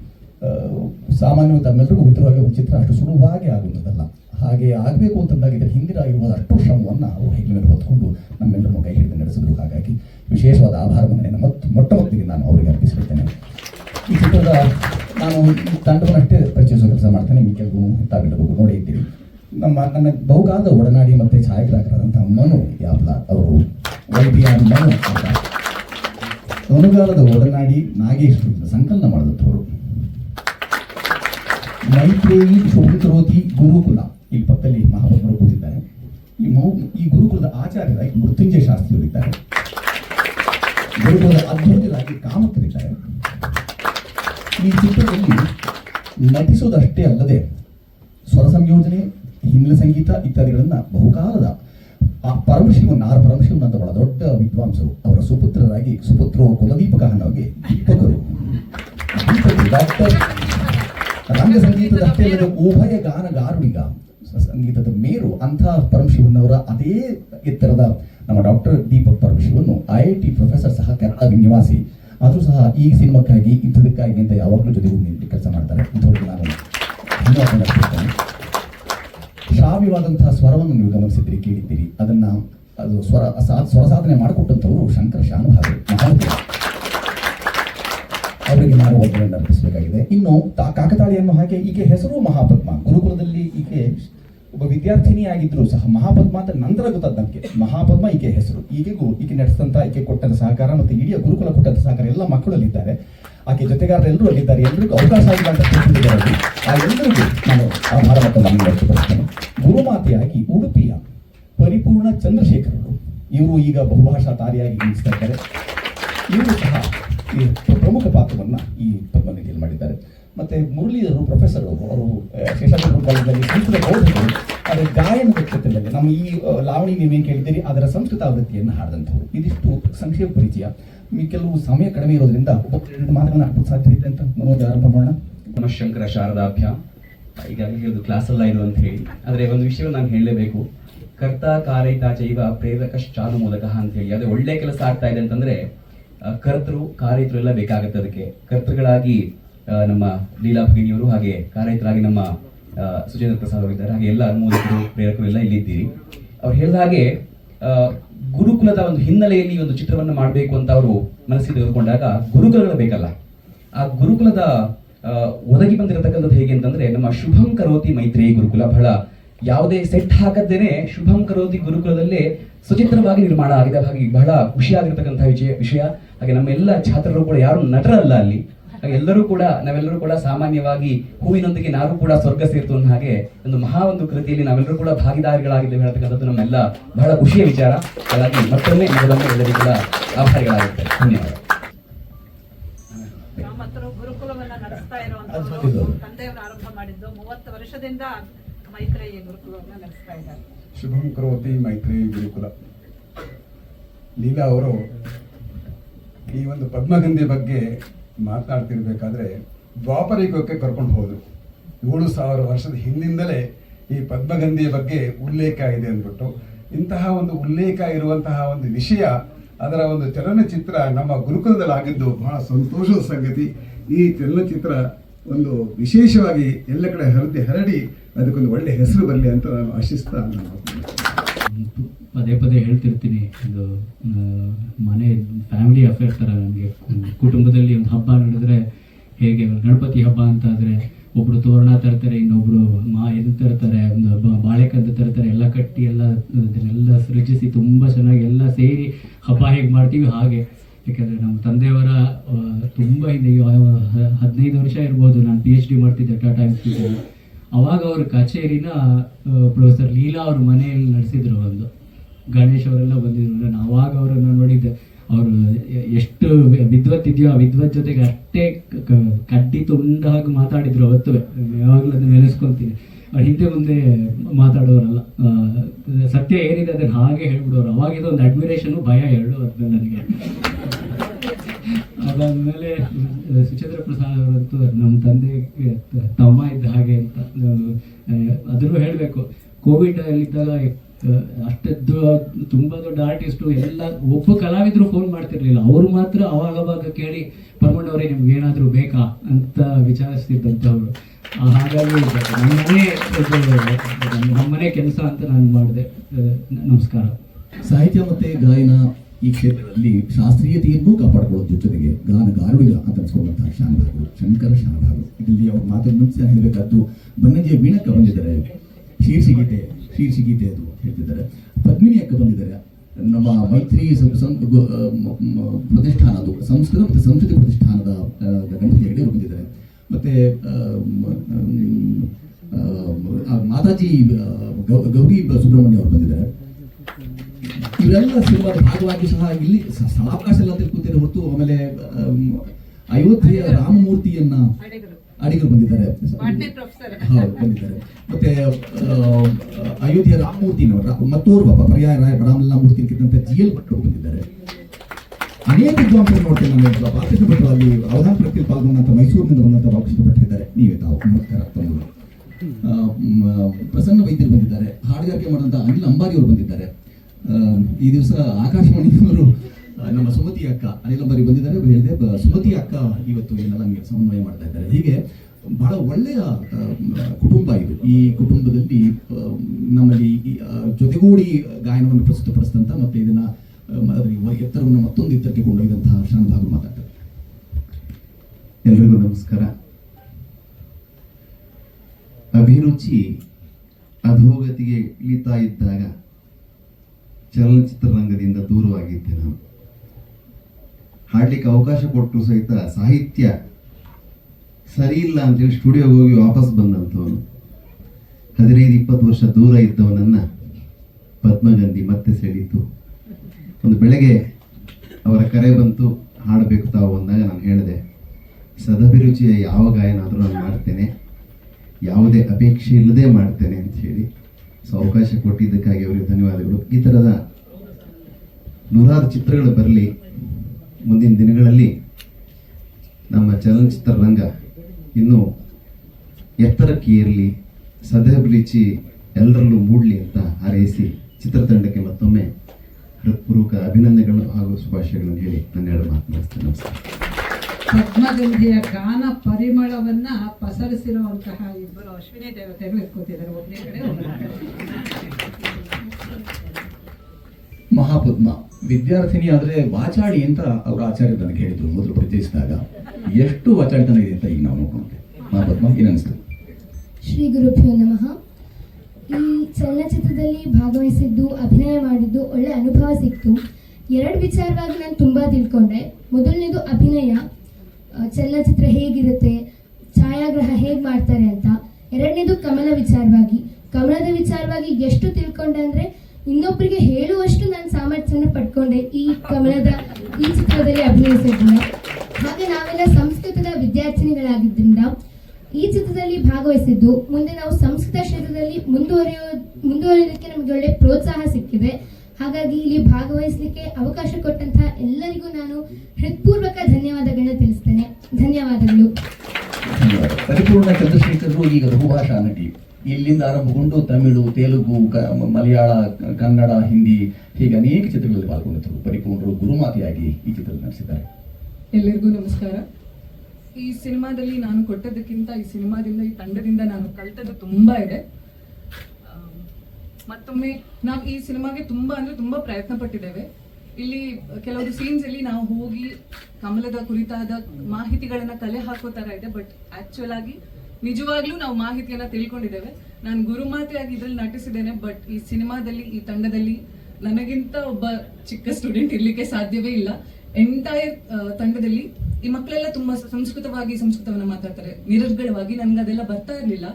S4: ಸಾಮಾನ್ಯ ಸಾಮಾನ್ಯವಾಗಿ ತಮ್ಮೆಲ್ಲರಿಗೂ ಗೊತ್ತಿರುವಾಗೆ ಒಂದು ಚಿತ್ರ ಅಷ್ಟು ಸುಲಭವಾಗಿ ಆಗುವಂಥದ್ದಲ್ಲ. ಹಾಗೆ ಆಗಬೇಕು ಅಂತಂದಾಗ ಇದರ ಹಿಂದಿನ ಇರುವ ಅಷ್ಟು ಶ್ರಮವನ್ನು ಅವರು ಹೆಗ್ಲ ಮೇಲೆ ಹೊತ್ಕೊಂಡು ನಮ್ಮೆಲ್ಲರನ್ನು ಕೈ ಹಿಡಿದು ನಡೆಸಿದ್ರು. ಹಾಗಾಗಿ ವಿಶೇಷವಾದ ಆಭಾರವನ್ನು ಮತ್ತು ಮೊಟ್ಟ ಮೊದಲಿಗೆ ನಾನು ಅವರಿಗೆ ಅರ್ಪಿಸಿರ್ತೇನೆ ಈ ಚಿತ್ರದ ನಾನು ತಂಡವನ್ನಷ್ಟೇ ಪರಿಚಯಿಸುವ ಕೆಲಸ ಮಾಡ್ತೇನೆ. ಈ ಕೆಲವು ತಾವೆಲ್ಲರಿಗೂ ನೋಡೇ ಇದ್ದೀರಿ. ನಮ್ಮ ನನ್ನ ಬಹುಕಾಲದ ಒಡನಾಡಿ ಮತ್ತೆ ಛಾಯಾಗ್ರಾಹಕರಾದಂಥ ಮನು ಯಾಪ್ಲ ಅವರು ವೈದ್ಯ ಮನು ಅಂತ ಅನುಗಾಲದ ಒಡನಾಡಿ ನಾಗೇಶ್ ಸಂಕಲನ ಮಾಡಿದಂಥವರು ಮೈತ್ರೇಯಿ ಶೋಭಿಕರೋತಿ ಗುರುಕುಲ. ಈ ಪಕ್ಕದಲ್ಲಿ ಮಹಾಪದ್ಮರು ಕೂತಿದ್ದಾರೆ. ಈ ಮೌ, ಈ ಗುರುಕುಲದ ಆಚಾರ್ಯರಾಗಿ ಮೃತ್ಯುಂಜಯ ಶಾಸ್ತ್ರಿಯವರಿದ್ದಾರೆ ಗುರುಕುಲದ ಅದ್ಭುತರಾಗಿ ಕಾಮಕರಿದ್ದಾರೆ ಈ ಚಿತ್ರದಲ್ಲಿ ನಟಿಸುವುದಷ್ಟೇ ಅಲ್ಲದೆ ಸ್ವರ ಸಂಯೋಜನೆ ಹಿನ್ನೆಲೆ ಸಂಗೀತ ಇತ್ಯಾದಿಗಳನ್ನ ಬಹುಕಾಲದ ಆ ಪರಮಶಿವ ನಾರ ಪರಮಶಿವನ್ ಅಂತ ಬಹಳ ದೊಡ್ಡ ವಿದ್ವಾಂಸರು. ಅವರ ಸುಪುತ್ರರಾಗಿ ಸುಪುತ್ರೋ ಕುಲದೀಪಕ ಅನ್ನೋಗೆ ದೀಪಕರು. ರಂಗ ಸಂಗೀತದಷ್ಟೇ ಅಲ್ಲದೆ ಉಭಯ ಗಾನಗಾರುಣಿಗ ಸಂಗೀತದ ಮೇರು ಅಂಥ ಪರಮಶಿವನವರ ಅದೇ ಎತ್ತರದ ನಮ್ಮ ಡಾಕ್ಟರ್ ದೀಪಕ್ ಪರಮಶಿವನ್ನು ಐ ಐ ಟಿ ಪ್ರೊಫೆಸರ್ ಸಹ ಕನ್ನಡ ನಿವಾಸಿ. ಆದರೂ ಸಹ ಈ ಸಿನಿಮಾಕ್ಕಾಗಿ ಇಂಥದಕ್ಕಾಗಿ ಅಂತ ಯಾವಾಗಲೂ ಜೊತೆಗೂ ಕೆಲಸ ಮಾಡ್ತಾರೆ. ನಾನು ಧನ್ಯವಾದ ಶ್ರಾವ್ಯವಾದಂತಹ ಸ್ವರವನ್ನು ನೀವು ಗಮನಿಸಿದ್ರಿ ಕೇಳಿದ್ದೀರಿ. ಅದನ್ನ, ಅದು ಸ್ವರ ಸ್ವರ ಸಾಧನೆ ಮಾಡಿಕೊಟ್ಟಂಥವರು ಶಂಕರ ಶಾನುಭಾವಿ ಅವರಿಗೆ ನಾನು ಒಬ್ಬರನ್ನು ಅರ್ಪಿಸಬೇಕಾಗಿದೆ. ಇನ್ನು ತಾ- ಕಾಕತಾಳಿ ಅನ್ನೋ ಹಾಗೆ ಈಕೆ ಹೆಸರು ಮಹಾಪದ್ಮ. ಗುರುಕುಲದಲ್ಲಿ ಈಕೆ ಒಬ್ಬ ವಿದ್ಯಾರ್ಥಿನಿ ಆಗಿದ್ರು ಸಹ ಮಹಾಪದ್ಮ ಅಂತ ನಂತರ ಗೊತ್ತಾದ ನಮಗೆ. ಮಹಾಪದ್ಮ ಈಕೆ ಹೆಸರು. ಈಕೆಗೂ ಈಕೆ ನಡೆಸಿದಂತ, ಈಕೆ ಕೊಟ್ಟಂತ ಸಹಕಾರ ಮತ್ತು ಇಡೀ ಗುರುಕುಲ ಕೊಟ್ಟಂತ ಸಹಕಾರ ಎಲ್ಲ ಮಕ್ಕಳಲ್ಲಿದ್ದಾರೆ. ಆಕೆ ಜೊತೆಗಾರರು ಎಲ್ಲರೂ ಅಲ್ಲಿದ್ದಾರೆ. ಎಲ್ಲರಿಗೂ ಅವಕಾಶ ಆಗಿಲ್ಲ ಅಂತ ತಿಳಿಸಿದ್ದಾರೆ ಆ ಎಲ್ಲರಿಗೂ ನಾನು ಆ ಭಾರತವನ್ನು ನಾನು ವ್ಯಕ್ತಪಡಿಸ್ತೇನೆ ಗುರುಮಾತೆಯಾಗಿ ಉಡುಪಿಯ ಪರಿಪೂರ್ಣ ಚಂದ್ರಶೇಖರರು ಇವರು ಈಗ ಬಹುಭಾಷಾ ತಾರಿಯಾಗಿ ನಿಲ್ಲಿಸ್ತಾ ಇದ್ದಾರೆ. ಇವರು ಸಹ ಈ ಪ್ರಮುಖ ಪಾತ್ರವನ್ನು ಈ ಪದ್ಮನಿಧಿಯಲ್ಲಿ ಮಾಡಿದ್ದಾರೆ. ಮತ್ತೆ ಮುರಳೀಧರು ಪ್ರೊಫೆಸರ್ ಅವರು ಶೇಷಾಚಲ ಕಾಲೇಜಿನಲ್ಲಿ ಸಂಸ್ಕೃತ ಬೋಧಕರು ಆದರೆ ಗಾಯನದ ಕ್ಷೇತ್ರದಲ್ಲಿ ನಮ್ಮ ಈ ಲಾವಣಿ ನೀವೇನು ಕೇಳಿದ್ದೀರಿ, ಅದರ ಸಂಸ್ಕೃತ ಆವೃತ್ತಿಯನ್ನು ಹಾಡಿದಂಥವ್ರು. ಇದಿಷ್ಟು ಸಂಕ್ಷೇಪ ಪರಿಚಯ. ಕೆಲವು ಸಮಯ ಕಡಿಮೆ ಇರೋದ್ರಿಂದ ಒಬ್ಬ ಎರಡು ಮಾತುಗಳನ್ನ ಸಾಧ್ಯ ಇದೆ ಅಂತ ಮನೋಜ್ ಆರಂಭ ಮಾಡೋಣ.
S5: ಪುನಃಶಂಕರ ಶಾರದಾಭ್ಯ. ಈಗಾಗಲೇ ಒಂದು ಕ್ಲಾಸಲ್ಲ ಇದು ಅಂತ ಹೇಳಿ. ಆದರೆ ಒಂದು ವಿಷಯ ನಾನು ಹೇಳಲೇಬೇಕು. ಕರ್ತ ಕಾರೈತ ಚೈವ ಪ್ರೇರಕಶ್ಚಾನು ಮೂಲಕ ಅಂತ ಹೇಳಿ. ಅದೇ ಒಳ್ಳೆ ಕೆಲಸ ಆಗ್ತಾ ಇದೆ ಅಂತಂದ್ರೆ ಕರ್ತರು ಕರ್ತೃ ಕಾರೈತರು ಎಲ್ಲ ಬೇಕಾಗುತ್ತೆ ಅದಕ್ಕೆ. ಕರ್ತೃಗಳಾಗಿ ನಮ್ಮ ಲೀಲಾ ಭಗಿನಿಯವರು ಹಾಗೆ ಕಾರ್ಯಕರ್ತರಾಗಿ ನಮ್ಮ ಸುಜೇಂದ್ರ ಪ್ರಸಾದ್ ಅವರು ಇದ್ದಾರೆ. ಹಾಗೆ ಎಲ್ಲ ಮೂಲಕರು ಪ್ರೇರಕರು ಎಲ್ಲ ಇಲ್ಲಿದ್ದೀರಿ. ಅವ್ರು ಹೇಳಿದ ಹಾಗೆ ಗುರುಕುಲದ ಒಂದು ಹಿನ್ನೆಲೆಯಲ್ಲಿ ಒಂದು ಚಿತ್ರವನ್ನು ಮಾಡಬೇಕು ಅಂತ ಅವರು ಮನಸ್ಸಿಗೆ ತೆಗೆದುಕೊಂಡಾಗ ಗುರುಕುಲಗಳು ಬೇಕಲ್ಲ. ಆ ಗುರುಕುಲದ ಒದಗಿ ಬಂದಿರತಕ್ಕಂಥದ್ದು ಹೇಗೆ ಅಂತಂದ್ರೆ ನಮ್ಮ ಶುಭಂ ಕರೋತಿ ಮೈತ್ರಿ ಗುರುಕುಲ. ಬಹಳ ಯಾವುದೇ ಸೆಟ್ ಹಾಕದೇನೆ ಶುಭಂ ಕರೋತಿ ಗುರುಕುಲದಲ್ಲೇ ಸುಚಿತ್ರವಾಗಿ ನಿರ್ಮಾಣ ಆಗಿದೆ ಹಾಗೆ ಬಹಳ ಖುಷಿಯಾಗಿರ್ತಕ್ಕಂಥ ವಿಷಯ ವಿಷಯ. ಹಾಗೆ ನಮ್ಮ ಎಲ್ಲ ಛಾತ್ರರು ಕೂಡ ಯಾರು ನಟರಲ್ಲ ಅಲ್ಲಿ. ಎಲ್ಲರೂ ಕೂಡ ನಾವೆಲ್ಲರೂ ಕೂಡ ಸಾಮಾನ್ಯವಾಗಿ ಹೂವಿನೊಂದಿಗೆ ನಾವು ಕೂಡ ಸ್ವರ್ಗ ಸೇರ್ತು ಅನ್ನೋ ಹಾಗೆ ಒಂದು ಮಹಾ ಒಂದು ಕೃತಿಯಲ್ಲಿ ನಾವೆಲ್ಲರೂ ಕೂಡ ಭಾಗಿದಾರಿಗಳಾಗಿದ್ದೇವೆ ಹೇಳ್ತಕ್ಕಂಥದ್ದು ನಮ್ಮೆಲ್ಲ ಬಹಳ ಖುಷಿಯ ವಿಚಾರ. ಹಾಗಾಗಿ ಮತ್ತೊಮ್ಮೆ ಮೊದಲೊಮ್ಮೆ ಎಲ್ಲರಿಗೂ ಕೂಡ ಆಭಾರಿಗಳಾಗಿರ್ತೇವೆ. ಧನ್ಯವಾದ
S6: ಗುರುಕುಲವನ್ನ ನಡೆಸ್ತಾ
S4: ಅದು
S6: ಇರುವಂತವ್ರು
S4: ಹೌದು.
S6: ತಂದೆಯವರು ಆರಂಭ ಮಾಡಿದ್ದು. ಮೂವತ್ತು ವರ್ಷದಿಂದ ಮೈತ್ರೇಯಿ ಗುರುಕುಲವನ್ನ ನಡೆಸ್ತಾ ಇದ್ದಾರೆ.
S7: ಶುಭಂ ಕರೋತಿ ಮೈತ್ರಿ ಗುರುಕುಲ. ಲೀಲಾ ಅವರು ಈ ಒಂದು ಪದ್ಮಗಂಧಿ ಬಗ್ಗೆ ಮಾತನಾಡ್ತಿರ್ಬೇಕಾದ್ರೆ ದ್ವಾಪರ ಯುಗಕ್ಕೆ ಕರ್ಕೊಂಡು ಹೋದರು. ಏಳು ಸಾವಿರ ವರ್ಷದ ಹಿಂದಿಂದಲೇ ಈ ಪದ್ಮಗಂಧಿಯ ಬಗ್ಗೆ ಉಲ್ಲೇಖ ಇದೆ ಅಂದ್ಬಿಟ್ಟು. ಇಂತಹ ಒಂದು ಉಲ್ಲೇಖ ಇರುವಂತಹ ಒಂದು ವಿಷಯ, ಅದರ ಒಂದು ಚಲನಚಿತ್ರ ನಮ್ಮ ಗುರುಕುಲದಲ್ಲಿ ಆಗಿದ್ದು ಬಹಳ ಸಂತೋಷದ ಸಂಗತಿ. ಈ ಚಲನಚಿತ್ರ ಒಂದು ವಿಶೇಷವಾಗಿ ಎಲ್ಲ ಕಡೆ ಹರಡಿ ಹರಡಿ, ಅದಕ್ಕೊಂದು ಒಳ್ಳೆ ಹೆಸರು ಬರಲಿ ಅಂತ ನಾನು ಆಶಿಸ್ತಾ
S8: ಪದೇ ಪದೇ ಹೇಳ್ತಿರ್ತೀನಿ. ಒಂದು ಮನೆ ಫ್ಯಾಮಿಲಿ ಅಫೇರ್ ಥರ ನನಗೆ ಕುಟುಂಬದಲ್ಲಿ ಒಂದು ಹಬ್ಬ ನಡೆದ್ರೆ ಹೇಗೆ ಗಣಪತಿ ಹಬ್ಬ ಅಂತ ಆದರೆ ಒಬ್ರು ತೋರಣ ತರ್ತಾರೆ, ಇನ್ನೊಬ್ರು ಮಾ ಇದು ತರ್ತಾರೆ, ಒಂದು ಹಬ್ಬ ಬಾಳೆಕಂದು ತರ್ತಾರೆ, ಎಲ್ಲ ಕಟ್ಟಿ, ಎಲ್ಲ, ಅದನ್ನೆಲ್ಲ ಸೃಜಿಸಿ ತುಂಬ ಚೆನ್ನಾಗಿ ಎಲ್ಲ ಸೇರಿ ಹಬ್ಬ ಹೇಗೆ ಮಾಡ್ತೀವಿ ಹಾಗೆ. ಯಾಕಂದರೆ ನಮ್ಮ ತಂದೆಯವರ ತುಂಬ ಹಿಂದೆ ಹದಿನೈದು ವರ್ಷ ಇರ್ಬೋದು, ನಾನು ಪಿ ಎಚ್ ಡಿ ಮಾಡ್ತಿದ್ದೆ ಟಾಟಾ ಇನ್ಸ್ಟಿಟ್ಯೂಟಲ್ಲಿ ಅವಾಗ ಅವ್ರ ಕಚೇರಿನ ಪ್ರೊಫೆಸರ್ ಲೀಲಾ ಅವ್ರ ಮನೆಯಲ್ಲಿ ನಡೆಸಿದ್ರು ಒಂದು. ಗಣೇಶ್ ಅವರೆಲ್ಲ ಬಂದಿದ್ರು. ನಾನು ಅವಾಗ ಅವರನ್ನು ನೋಡಿದ್ದೆ. ಅವರು ಎಷ್ಟು ವಿದ್ವತ್ ಇದೆಯೋ ಆ ವಿದ್ವತ್ ಜೊತೆಗೆ ಅಷ್ಟೇ ಕಡ್ಡಿ ಕಡ್ಡಿ ತುಂಡಾಗಿ ಮಾತಾಡಿದ್ರು ಅವತ್ತು. ಯಾವಾಗಲೂ ಅದನ್ನ ನೆನೆಸ್ಕೊಂತೀನಿ. ಅವ್ರು ಹಿಂದೆ ಮುಂದೆ ಮಾತಾಡೋರಲ್ಲ. ಸತ್ಯ ಏನಿದೆ ಅದನ್ನ ಹಾಗೆ ಹೇಳ್ಬಿಡೋರು. ಅವಾಗಿದೊಂದು ಅಡ್ಮಿರೇಷನ್ ಭಯ ಹೇಳು ಅದ್ಮೇಲೆ ನನಗೆ. ಅದಾದ್ಮೇಲೆ ಸುಚಂದ್ರ ಪ್ರಸಾದ್ ಅವರಂತೂ ನಮ್ಮ ತಂದೆ ತಮ್ಮ ಇದ್ದ ಹಾಗೆ ಅಂತ ಅದನ್ನು ಹೇಳಬೇಕು. ಕೋವಿಡ್ ಅಲ್ಲಿದ್ದಾಗ ಅಷ್ಟದ್ದು ತುಂಬ ದೊಡ್ಡ ಆರ್ಟಿಸ್ಟು ಎಲ್ಲ ಒಬ್ಬ ಕಲಾವಿದ್ರು ಫೋನ್ ಮಾಡ್ತಿರ್ಲಿಲ್ಲ. ಅವರು ಮಾತ್ರ ಅವಾಗವಾಗ ಅವಾಗ ಕೇಳಿ ಪರ್ಮಂಡ್ ನಿಮ್ಗೆ ಏನಾದರೂ ಬೇಕಾ? ಅಂತ ವಿಚಾರಿಸ್ತಿದ್ದಂಥವ್ರು. ಹಾಗಾಗಿ ನಮ್ಮ ಮನೆ, ಇದು, ನಮ್ಮ ಮನೆ ಕೆಲಸ ಅಂತ ನಾನು ಮಾಡಿದೆ. ನಮಸ್ಕಾರ.
S4: ಸಾಹಿತ್ಯ ಮತ್ತು ಗಾಯನ ಈ ಕ್ಷೇತ್ರದಲ್ಲಿ ಶಾಸ್ತ್ರೀಯತೆಯನ್ನು ಕಾಪಾಡಿಕೊಳ್ಳೋದ್ರ ಜೊತೆಗೆ ಗಾನ ಗಾರುಡಿಗ ಅಂತ ಅನಿಸ್ಕೊಂಡಂತಹ ಶಾನಭಾಗರು ಶಂಕರ ಶಾನಭಾಗರು ಇದರಲ್ಲಿ ಅವ್ರ ಮಾತನ್ನು ಹೇಳಬೇಕಾದ್ದು, ಬನ್ನಂಜೆ ವೀಣಕ್ಕ ಬಂದಿದ್ದಾರೆ. ಶೀರ್ಷಿಗೀತೆ ಶೀರ್ಷಿಗೀತೆ ಅದು ಹೇಳ್ತಿದ್ದಾರೆ. ಪದ್ಮಿನಿ ಅಕ್ಕ ಬಂದಿದ್ದಾರೆ. ನಮ್ಮ ಮೈತ್ರಿ ಪ್ರತಿಷ್ಠಾನ ಅದು. ಸಂಸ್ಕೃತ ಮತ್ತು ಸಂಸ್ಕೃತಿ ಪ್ರತಿಷ್ಠಾನದ ಗಣಪತಿ ಬಂದಿದ್ದಾರೆ. ಮತ್ತೆ ಮಾತಾಜಿ ಗೌರಿ ಸುಬ್ರಹ್ಮಣ್ಯ ಅವರು ಬಂದಿದ್ದಾರೆ. ಇವರೆಲ್ಲ ಸಿನಿಮಾದ ಭಾಗವಾಗಿ ಸಹ ಇಲ್ಲಿ ಸ್ಥಳಾವಕಾಶ ಎಲ್ಲ ತಿಳ್ಕೊತೇನೆ ಹೊತ್ತು ಆಮೇಲೆ ಆಮ್, ಅಯೋಧ್ಯೆಯ ರಾಮಮೂರ್ತಿಯನ್ನ ಅಡಿಗರು. ಬಂದಿದ್ದಾರೆ. ಹೌದು ಬಂದಿದ್ದಾರೆ. ಮತ್ತೆ ಅಯೋಧ್ಯೆಯ ರಾಮಮೂರ್ತಿ ಮತ್ತೋರ್ ಮತ್ತೋರ್ವ ಪ- ಪರ್ಯಾಯ ರಾಯ ರಾಮಲಲ್ಲ ಮೂರ್ತಿ ಕಿತ್ತಂತೆ ಜಿ ಎಲ್ ಭಟ್ರು ಬಂದಿದ್ದಾರೆ. ಅನೇಕ ವಿದ್ವಾಂಸರು ನೋಡ್ತೇನೆ ನಾನು ಬಾಲಕೃಷ್ಣ ಭಟ್ರು ಅಲ್ಲಿ ಅವಧಾನ ಪ್ರಕ್ರಿಯೆ ಪಾಲ್ಗೊಂಡಂತ ಮೈಸೂರಿನಿಂದ ಬಂದಂತ ಬಾಲಕೃಷ್ಣ ಭಟ್ರಿದ್ದಾರೆ ನೀವೇ ತಾವು ನಮಸ್ಕಾರ ಪ್ರಸನ್ನ ವೈದ್ಯರು ಬಂದಿದ್ದಾರೆ. ಹಾಡುಗಾರಿಕೆ ಮಾಡಿದಂತ ಅನಿಲ್ ಅಂಬಾರಿ ಅವರು ಬಂದಿದ್ದಾರೆ. ಈ ದಿವಸ ಆಕಾಶವಾಣಿಯವರು ನಮ್ಮ ಸುಮತಿ ಅಕ್ಕ ಅನಿಲ್ ಅಂಬಾರಿ ಬಂದಿದ್ದಾರೆ ಹೇಳಿದೆ ಸುಮತಿ ಅಕ್ಕ ಇವತ್ತು ಏನೆಲ್ಲ ನಮಗೆ ಸಮನ್ವಯ ಮಾಡ್ತಾ ಇದ್ದಾರೆ. ಹೀಗೆ ಬಹಳ ಒಳ್ಳೆಯ ಕುಟುಂಬ ಇದು. ಈ ಕುಟುಂಬದಲ್ಲಿ ನಮ್ಮಲ್ಲಿ ಜೊತೆಗೂಡಿ ಗಾಯನವನ್ನು ಪ್ರಸ್ತುತಪಡಿಸಿದಂಥ ಮತ್ತು ಇದನ್ನ ಎತ್ತರವನ್ನು ಮತ್ತೊಂದು ಎತ್ತರಕ್ಕೆ ಕೊಂಡೊಯ್ದಂತಹ ಶಾನಭಾಗ ಮಾತಾಡ್ತಾರೆ.
S9: ಎಲ್ರಿಗೂ ನಮಸ್ಕಾರ. ಅಭಿರುಚಿ, ಅಧೋಗತಿಗೆ ಇಳಿತಾ ಇದ್ದಾಗ ಚಲನಚಿತ್ರರಂಗದಿಂದ ದೂರವಾಗಿದ್ದೆ ನಾನು. ಹಾಡ್ಲಿಕ್ಕೆ ಅವಕಾಶ ಕೊಟ್ಟರು ಸಹಿತ ಸಾಹಿತ್ಯ ಸರಿ ಇಲ್ಲ ಅಂತೇಳಿ ಸ್ಟುಡಿಯೋಗೆ ಹೋಗಿ ವಾಪಸ್ ಬಂದಂಥವನು. ಹದಿನೈದು, ಇಪ್ಪತ್ತು ವರ್ಷ ದೂರ ಇದ್ದವನನ್ನ ಪದ್ಮಗಂಧಿ ಮತ್ತೆ ಸೆಳೀತು. ಒಂದು ಬೆಳಗ್ಗೆ ಅವರ ಕರೆ ಬಂತು, ಹಾಡಬೇಕು ತಾವು ಅಂದಾಗ ನಾನು ಹೇಳಿದೆ, ಸದಭಿರುಚಿಯ ಯಾವ ಗಾಯನ ಆದರೂ ನಾನು ಮಾಡ್ತೇನೆ, ಯಾವುದೇ ಅಪೇಕ್ಷೆ ಇಲ್ಲದೆ ಮಾಡ್ತೇನೆ ಅಂತ ಹೇಳಿ ಸೊ ಅವಕಾಶ ಕೊಟ್ಟಿದ್ದಕ್ಕಾಗಿ ಅವರಿಗೆ ಧನ್ಯವಾದಗಳು. ಈ ಥರದ ನೂರಾರು ಚಿತ್ರಗಳು ಬರಲಿ ಮುಂದಿನ ದಿನಗಳಲ್ಲಿ ನಮ್ಮ ಚಲನಚಿತ್ರ ರಂಗ ಇನ್ನೂ ಎತ್ತರಕ್ಕೆ ಏರಲಿ ಸದಭಿರುಚಿ ಎಲ್ಲರಲ್ಲೂ ಮೂಡಲಿ ಅಂತ ಹಾರೈಸಿ ಚಿತ್ರತಂಡಕ್ಕೆ ಮತ್ತೊಮ್ಮೆ ಹೃತ್ಪೂರ್ವಕ ಅಭಿನಂದನೆಗಳು ಹಾಗೂ ಶುಭಾಶಯಗಳನ್ನು ಹೇಳಿ. ನನ್ನೆರಡು ಎರಡು ಮಾತು ನಮಸ್ಕಾರ.
S3: ಪದ್ಮಗಂಧಿಯ ಗಾನ ಪರಿಮಳವನ್ನ ಪಸರಿಸಿರುವಂತಹ ಇಬ್ಬರು ಅಶ್ವಿನಿ ದೇವತೆಗಳು ಇಟ್ಕೋತಿದ್ದಾರೆ ಒಬ್ಬನೇ ಕಡೆ
S4: ಮಹಾಪದ್ಮ ವಿದ್ಯಾರ್ಥಿನಿ ಆದ್ರೆ ವಾಚಾಳಿ ಅಂತ ಅವರ ಆಚಾರ್ಯ ನನಗೆ ಹೇಳಿದ್ರು ಮೊದಲು ಪರಿಚಯಿಸಿದಾಗ. ಎಷ್ಟು ವಾಚಾಳಿತನ ಇದೆ ಅಂತ ಈಗ ನಾವು ನೋಡ್ಕೊಂಡೆ ಮಹಾಪದ್ಮ ಏನನ್ನಿಸ್ತು?
S10: ಶ್ರೀ ಗುರುಭ್ಯೋ ನಮಃ. ಈ ಚಲನಚಿತ್ರದಲ್ಲಿ ಭಾಗವಹಿಸಿದ್ದು ಅಭಿನಯ ಮಾಡಿದ್ದು ಒಳ್ಳೆ ಅನುಭವ ಸಿಕ್ತು. ಎರಡು ವಿಚಾರವಾಗಿ ನಾನು ತುಂಬ ತಿಳ್ಕೊಂಡೆ. ಮೊದಲನೇದು ಅಭಿನಯ. ಚಲನಚಿತ್ರ ಹೇಗಿರುತ್ತೆ, ಛಾಯಾಗ್ರಹ ಹೇಗೆ ಮಾಡ್ತಾರೆ ಅಂತ. ಎರಡನೇದು ಕಮಲ ವಿಚಾರವಾಗಿ. ಕಮಲದ ವಿಚಾರವಾಗಿ ಎಷ್ಟು ತಿಳ್ಕೊಂಡೆ ಅಂದರೆ ಇನ್ನೊಬ್ಬರಿಗೆ ಹೇಳುವಷ್ಟು ನಾನು ಸಾಮರ್ಥ್ಯನ ಪಡ್ಕೊಂಡೆ ಈ ಕಮಲದ, ಈ ಚಿತ್ರದಲ್ಲಿ ಅಭಿನಯಿಸೋದ್ರಿಂದ ಹಾಗೆ ನಾವೆಲ್ಲ ಸಂಸ್ಕೃತದ ವಿದ್ಯಾರ್ಥಿನಿಗಳಾಗಿದ್ದರಿಂದ, ಈ ಚಿತ್ರದಲ್ಲಿ ಭಾಗವಹಿಸಿದ್ದು, ಮುಂದೆ ನಾವು ಸಂಸ್ಕೃತ ಕ್ಷೇತ್ರದಲ್ಲಿ ಮುಂದುವರಿಯೋ, ಮುಂದುವರಿಯೋದಕ್ಕೆ ನಮಗೆ ಒಳ್ಳೆ ಪ್ರೋತ್ಸಾಹ ಸಿಕ್ಕಿದೆ. ಹಾಗಾಗಿ ಇಲ್ಲಿ ಭಾಗವಹಿಸಲಿಕ್ಕೆ ಅವಕಾಶ ಕೊಟ್ಟಂತಹ ಎಲ್ಲರಿಗೂ ನಾನು ಹೃತ್ಪೂರ್ವಕ ಧನ್ಯವಾದಗಳನ್ನ ತಿಳಿಸ್ತೇನೆ. ಧನ್ಯವಾದಗಳು.
S4: ಧನ್ಯವಾದ. ಪರಿಪೂರ್ಣ ಚಂದ್ರಶೇಖರರು ಈಗ ಬಹುಭಾಷಾ ನಟಿ. ಇಲ್ಲಿಂದ ಆರಂಭಗೊಂಡು ತಮಿಳು ತೆಲುಗು ಕ- ಮಲಯಾಳ ಕನ್ನಡ ಹಿಂದಿ ಹೀಗೆ ಅನೇಕ ಚಿತ್ರಗಳಲ್ಲಿ ಪಾಲ್ಗೊಂಡಿದ್ದರು. ಪರಿಪೂರ್ಣರು ಗುರುಮಾತೆಯಾಗಿ ಈ ಚಿತ್ರದಲ್ಲಿ ನಡೆಸಿದ್ದಾರೆ
S11: ಎಲ್ಲರಿಗೂ ನಮಸ್ಕಾರ. ಈ ಸಿನಿಮಾದಲ್ಲಿ ನಾನು ಕೊಟ್ಟದಕ್ಕಿಂತ ಈ ಸಿನಿಮಾದಿಂದ ಈ ತಂಡದಿಂದ ನಾನು ಕಲ್ತದ್ದು ತುಂಬಾ ಇದೆ. ಮತ್ತೊಮ್ಮೆ ನಾವು ಈ ಸಿನಿಮಾಗೆ ತುಂಬಾ ಅಂದ್ರೆ ತುಂಬಾ ಪ್ರಯತ್ನ ಪಟ್ಟಿದ್ದೇವೆ. ಇಲ್ಲಿ ಕೆಲವೊಂದು ಸೀನ್ಸ್ ಅಲ್ಲಿ ನಾವು ಹೋಗಿ ಕಮಲದ ಕುರಿತಾದ ಮಾಹಿತಿಗಳನ್ನ ಕಲೆ ಹಾಕೋ ತರ ಇದೆ ಬಟ್ ಆಕ್ಚುಯಲ್ ಆಗಿ ನಿಜವಾಗ್ಲೂ ನಾವು ಮಾಹಿತಿಯನ್ನ ತಿಳ್ಕೊಂಡಿದ್ದೇವೆ. ನಾನು ಗುರುಮಾತೆಯಾಗಿ ಇದ್ರಲ್ಲಿ ನಟಿಸಿದ್ದೇನೆ ಬಟ್ ಈ ಸಿನಿಮಾದಲ್ಲಿ, ಈ ತಂಡದಲ್ಲಿ ನನಗಿಂತ ಒಬ್ಬ ಚಿಕ್ಕ ಸ್ಟೂಡೆಂಟ್ ಇರ್ಲಿಕ್ಕೆ ಸಾಧ್ಯವೇ ಇಲ್ಲ. ಎಂಟೈರ್ ತಂಡದಲ್ಲಿ ಈ ಮಕ್ಕಳೆಲ್ಲ ತುಂಬಾ ಸಂಸ್ಕೃತವಾಗಿ ಸಂಸ್ಕೃತವನ್ನ ಮಾತಾಡ್ತಾರೆ. ನಿರರ್ಗಳವಾಗಿ ನನ್ಗೆ ಅದೆಲ್ಲ ಬರ್ತಾ ಇರ್ಲಿಲ್ಲ.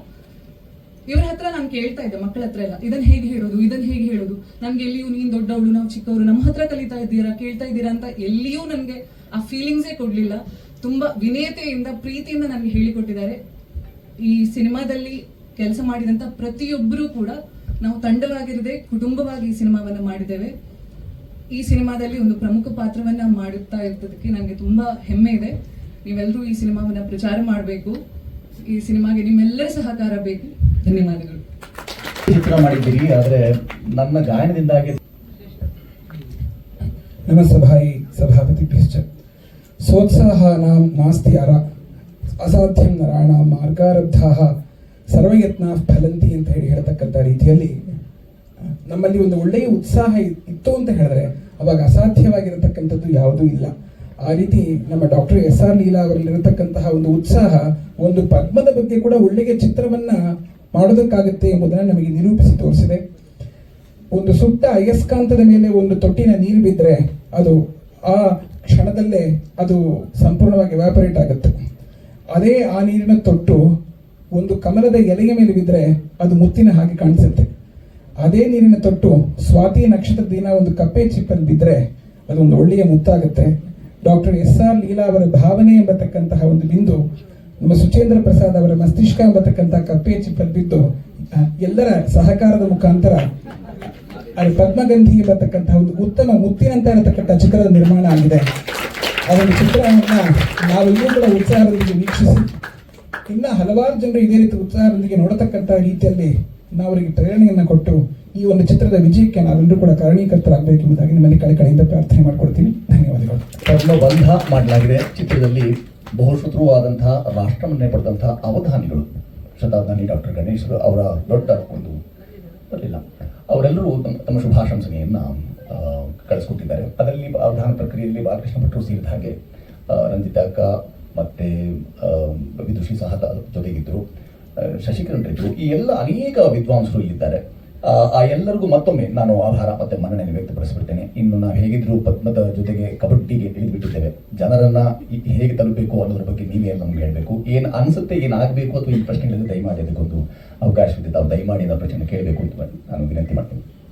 S11: ಇವ್ರ ಹತ್ರ ನಾನು ಕೇಳ್ತಾ ಇದ್ದೆ, ಮಕ್ಕಳ ಹತ್ರ ಎಲ್ಲ. ಇದನ್ನ ಹೇಗೆ ಹೇಳೋದು ಇದನ್ನ ಹೇಗೆ ಹೇಳೋದು? ನಮ್ಗೆ ಎಲ್ಲಿಯೂ ನೀನ್ ದೊಡ್ಡವಳು, ನಾವು ಚಿಕ್ಕವರು ನಮ್ಮ ಹತ್ರ ಕಲಿತಾ ಇದ್ದೀರಾ, ಕೇಳ್ತಾ ಇದ್ದೀರಾ ಅಂತ ಎಲ್ಲಿಯೂ ನನಗೆ ಆ ಫೀಲಿಂಗ್ಸೇ ಕೊಡ್ಲಿಲ್ಲ. ತುಂಬಾ ವಿನಯತೆಯಿಂದ, ಪ್ರೀತಿಯಿಂದ ನನಗೆ ಹೇಳಿಕೊಟ್ಟಿದ್ದಾರೆ. ಈ ಸಿನಿಮಾದಲ್ಲಿ ಕೆಲಸ ಮಾಡಿದಂತ ಪ್ರತಿಯೊಬ್ಬರೂ ಕೂಡ ನಾವು ತಂಡವಾಗಿರದೆ ಕುಟುಂಬವಾಗಿ ಈ ಸಿನಿಮಾವನ್ನ ಮಾಡಿದ್ದೇವೆ. ಈ ಸಿನಿಮಾದಲ್ಲಿ ಒಂದು ಪ್ರಮುಖ ಪಾತ್ರವನ್ನ ಮಾಡುತ್ತಾ ಇರ್ತದಕ್ಕೆ ನನಗೆ ತುಂಬಾ ಹೆಮ್ಮೆ ಇದೆ. ನೀವೆಲ್ಲರೂ ಈ ಸಿನಿಮಾವನ್ನ ಪ್ರಚಾರ ಮಾಡಬೇಕು. ಈ ಸಿನಿಮಾಗೆ ನಿಮ್ಮೆಲ್ಲರ ಸಹಕಾರ ಬೇಕು. ಧನ್ಯವಾದಗಳು.
S4: ಚಿತ್ರ ಮಾಡಿದ್ದೀರಿ ಆದರೆ ನನ್ನ ಗಾಯನದಿಂದಾಗಿ
S12: ನಮ್ಮ ಸಭಾಯಿ ಸಭಾಪತಿ ಸೋತ್ಸಾಹ ನಾಂ ನಾಸ್ತಿ ಅರ. ಅಸಾಧ್ಯಂ ನರಾಣ ಮಾರ್ಗಾರಬ್ಧ ಸರ್ವಯತ್ನ ಫಲಂತಿ ಅಂತ ಹೇಳಿ ಹೇಳ್ತಕ್ಕಂಥ ರೀತಿಯಲ್ಲಿ ನಮ್ಮಲ್ಲಿ ಒಂದು ಒಳ್ಳೆಯ ಉತ್ಸಾಹ ಇತ್ತು ಅಂತ ಹೇಳಿದ್ರೆ ಅವಾಗ ಅಸಾಧ್ಯವಾಗಿರತಕ್ಕಂಥದ್ದು ಯಾವುದೂ ಇಲ್ಲ. ಆ ರೀತಿ ನಮ್ಮ ಡಾಕ್ಟರ್ ಎಸ್ ಆರ್ ಲೀಲಾ ಅವರಲ್ಲಿರತಕ್ಕಂತಹ ಒಂದು ಉತ್ಸಾಹ ಒಂದು ಪದ್ಮದ ಬಗ್ಗೆ ಕೂಡ ಒಳ್ಳೆಯ ಚಿತ್ರವನ್ನು ಮಾಡೋದಕ್ಕಾಗುತ್ತೆ ಎಂಬುದನ್ನು ನಮಗೆ ನಿರೂಪಿಸಿ ತೋರಿಸಿದೆ. ಒಂದು ಸುಟ್ಟ ಅಯಸ್ಕಾಂತದ ಮೇಲೆ ಒಂದು ತೊಟ್ಟಿನ ನೀರು ಬಿದ್ದರೆ ಅದು ಆ ಕ್ಷಣದಲ್ಲೇ ಅದು ಸಂಪೂರ್ಣವಾಗಿ ವ್ಯಾಪರೇಟ್ ಆಗುತ್ತೆ. ಅದೇ ಆ ನೀರಿನ ತೊಟ್ಟು ಒಂದು ಕಮಲದ ಎಲೆಯ ಮೇಲೆ ಬಿದ್ದರೆ ಅದು ಮುತ್ತಿನ ಹಾಗೆ ಕಾಣಿಸುತ್ತೆ. ಅದೇ ನೀರಿನ ತೊಟ್ಟು ಸ್ವಾತಿ ನಕ್ಷತ್ರ ದಿನ ಒಂದು ಕಪ್ಪೆ ಚಿಪ್ಪಲ್ಲಿ ಬಿದ್ದರೆ ಅದೊಂದು ಒಳ್ಳೆಯ ಮುತ್ತಾಗುತ್ತೆ. ಡಾಕ್ಟರ್ ಎಸ್ ಆರ್ ಲೀಲಾ ಅವರ ಭಾವನೆ ಎಂಬತಕ್ಕಂತಹ ಒಂದು ಬಿಂದು ನಮ್ಮ ಸುಚೇಂದ್ರ ಪ್ರಸಾದ್ ಅವರ ಮಸ್ತಿಷ್ಕ ಎಂಬತಕ್ಕಂಥ ಕಪ್ಪೆ ಚಿಪ್ಪಲ್ಲಿ ಬಿದ್ದು ಎಲ್ಲರ ಸಹಕಾರದ ಮುಖಾಂತರ ಅಲ್ಲಿ ಪದ್ಮಗಂಧಿ ಎಂಬತಕ್ಕಂತಹ ಒಂದು ಉತ್ತಮ ಮುತ್ತಿನಂತ ಇರತಕ್ಕಂಥ ಚಿತ್ರದ ನಿರ್ಮಾಣ ಆಗಿದೆ. ಆ ನಾವು ನಾವೆಲ್ಲೂ ಕೂಡ ಉತ್ಸಾಹದೊಂದಿಗೆ ವೀಕ್ಷಿಸಿ, ಇನ್ನ ಹಲವಾರು ಜನರು ಇದೇ ರೀತಿ ಉತ್ಸಾಹದೊಂದಿಗೆ ನೋಡತಕ್ಕಂಥ ರೀತಿಯಲ್ಲಿ ನಾವು ಅವರಿಗೆ ಪ್ರೇರಣೆಯನ್ನ ಕೊಟ್ಟು ಈ ಒಂದು ಚಿತ್ರದ ವಿಜಯಕ್ಕೆ ನಾವೆಲ್ಲರೂ ಕೂಡ ಕಾರಣೀಕರ್ತರಾಗಬೇಕೆಂಬುದಾಗಿ ನಿಮ್ಮಲ್ಲಿ ಕಳೆಕಳೆಯಿಂದ ಪ್ರಾರ್ಥನೆ ಮಾಡ್ಕೊಡ್ತೀನಿ ಧನ್ಯವಾದಗಳು.
S4: ಬಂಧ ಮಾಡಲಾಗಿದೆ ಚಿತ್ರದಲ್ಲಿ. ಬಹುಶ್ರುತವಾದಂತಹ ರಾಷ್ಟ್ರವನ್ನೇ ಪಡೆದಂತಹ ಅವಧಾನಿಗಳು ಶತಾಬ್ದಾನಿ ಡಾಕ್ಟರ್ ಗಣೇಶ್ ಅವರ ದೊಡ್ಡ ಒಂದು ಬರಲಿಲ್ಲ ಅವರೆಲ್ಲರೂ ತಮ್ಮ ತಮ್ಮ ಶುಭಾಶಂಸನೆಯನ್ನು ಕಳಿಸ್ಕೊಟ್ಟಿದ್ದಾರೆ. ಅದರಲ್ಲಿ ಅವಧಾನ ಪ್ರಕ್ರಿಯೆಯಲ್ಲಿ ಬಾಲಕೃಷ್ಣ ಭಟ್ರು ಸೇರಿದ ಹಾಗೆ ಅಕ್ಕ ಮತ್ತೆ ವಿದುಷಿ ಸಹ ಜೊತೆಗಿದ್ದರು ಶಶಿಕರಣ್ ಇದ್ರು. ಈ ಎಲ್ಲ ಅನೇಕ ವಿದ್ವಾಂಸರು ಇಲ್ಲಿದ್ದಾರೆ. ಆ, ಎಲ್ಲರಿಗೂ ಮತ್ತೊಮ್ಮೆ ನಾನು ಆಭಾರ ಮತ್ತೆ ಮನ್ನಣೆಯನ್ನು ವ್ಯಕ್ತಪಡಿಸ್ಬಿಡ್ತೇನೆ. ಇನ್ನು ನಾವು ಹೇಗಿದ್ರು ಪದ್ಮದ ಜೊತೆಗೆ ಕಬಡ್ಡಿಗೆ ಇಳಿದ್ಬಿಟ್ಟಿದ್ದೇವೆ. ಜನರನ್ನ ಹೇಗೆ ತಲುಪಬೇಕು ಅನ್ನೋದ್ರ ಬಗ್ಗೆ ನೀವೇ ನಮ್ಗೆ ಹೇಳಬೇಕು. ಏನು ಅನ್ಸುತ್ತೆ ಏನಾಗಬೇಕು ಅಥವಾ ಈ ಪ್ರಶ್ನೆಗಳಿಗೆ ದಯಮಾಡಿ ಅದಕ್ಕೊಂದು ಅವಕಾಶವಿದೆ. ತಾವು ದಯಮಾಡಿ ಪ್ರಶ್ನೆ ಕೇಳಬೇಕು ಅಂತ ನಾನು ವಿನಂತಿ ಮಾಡ್ತೀನಿ.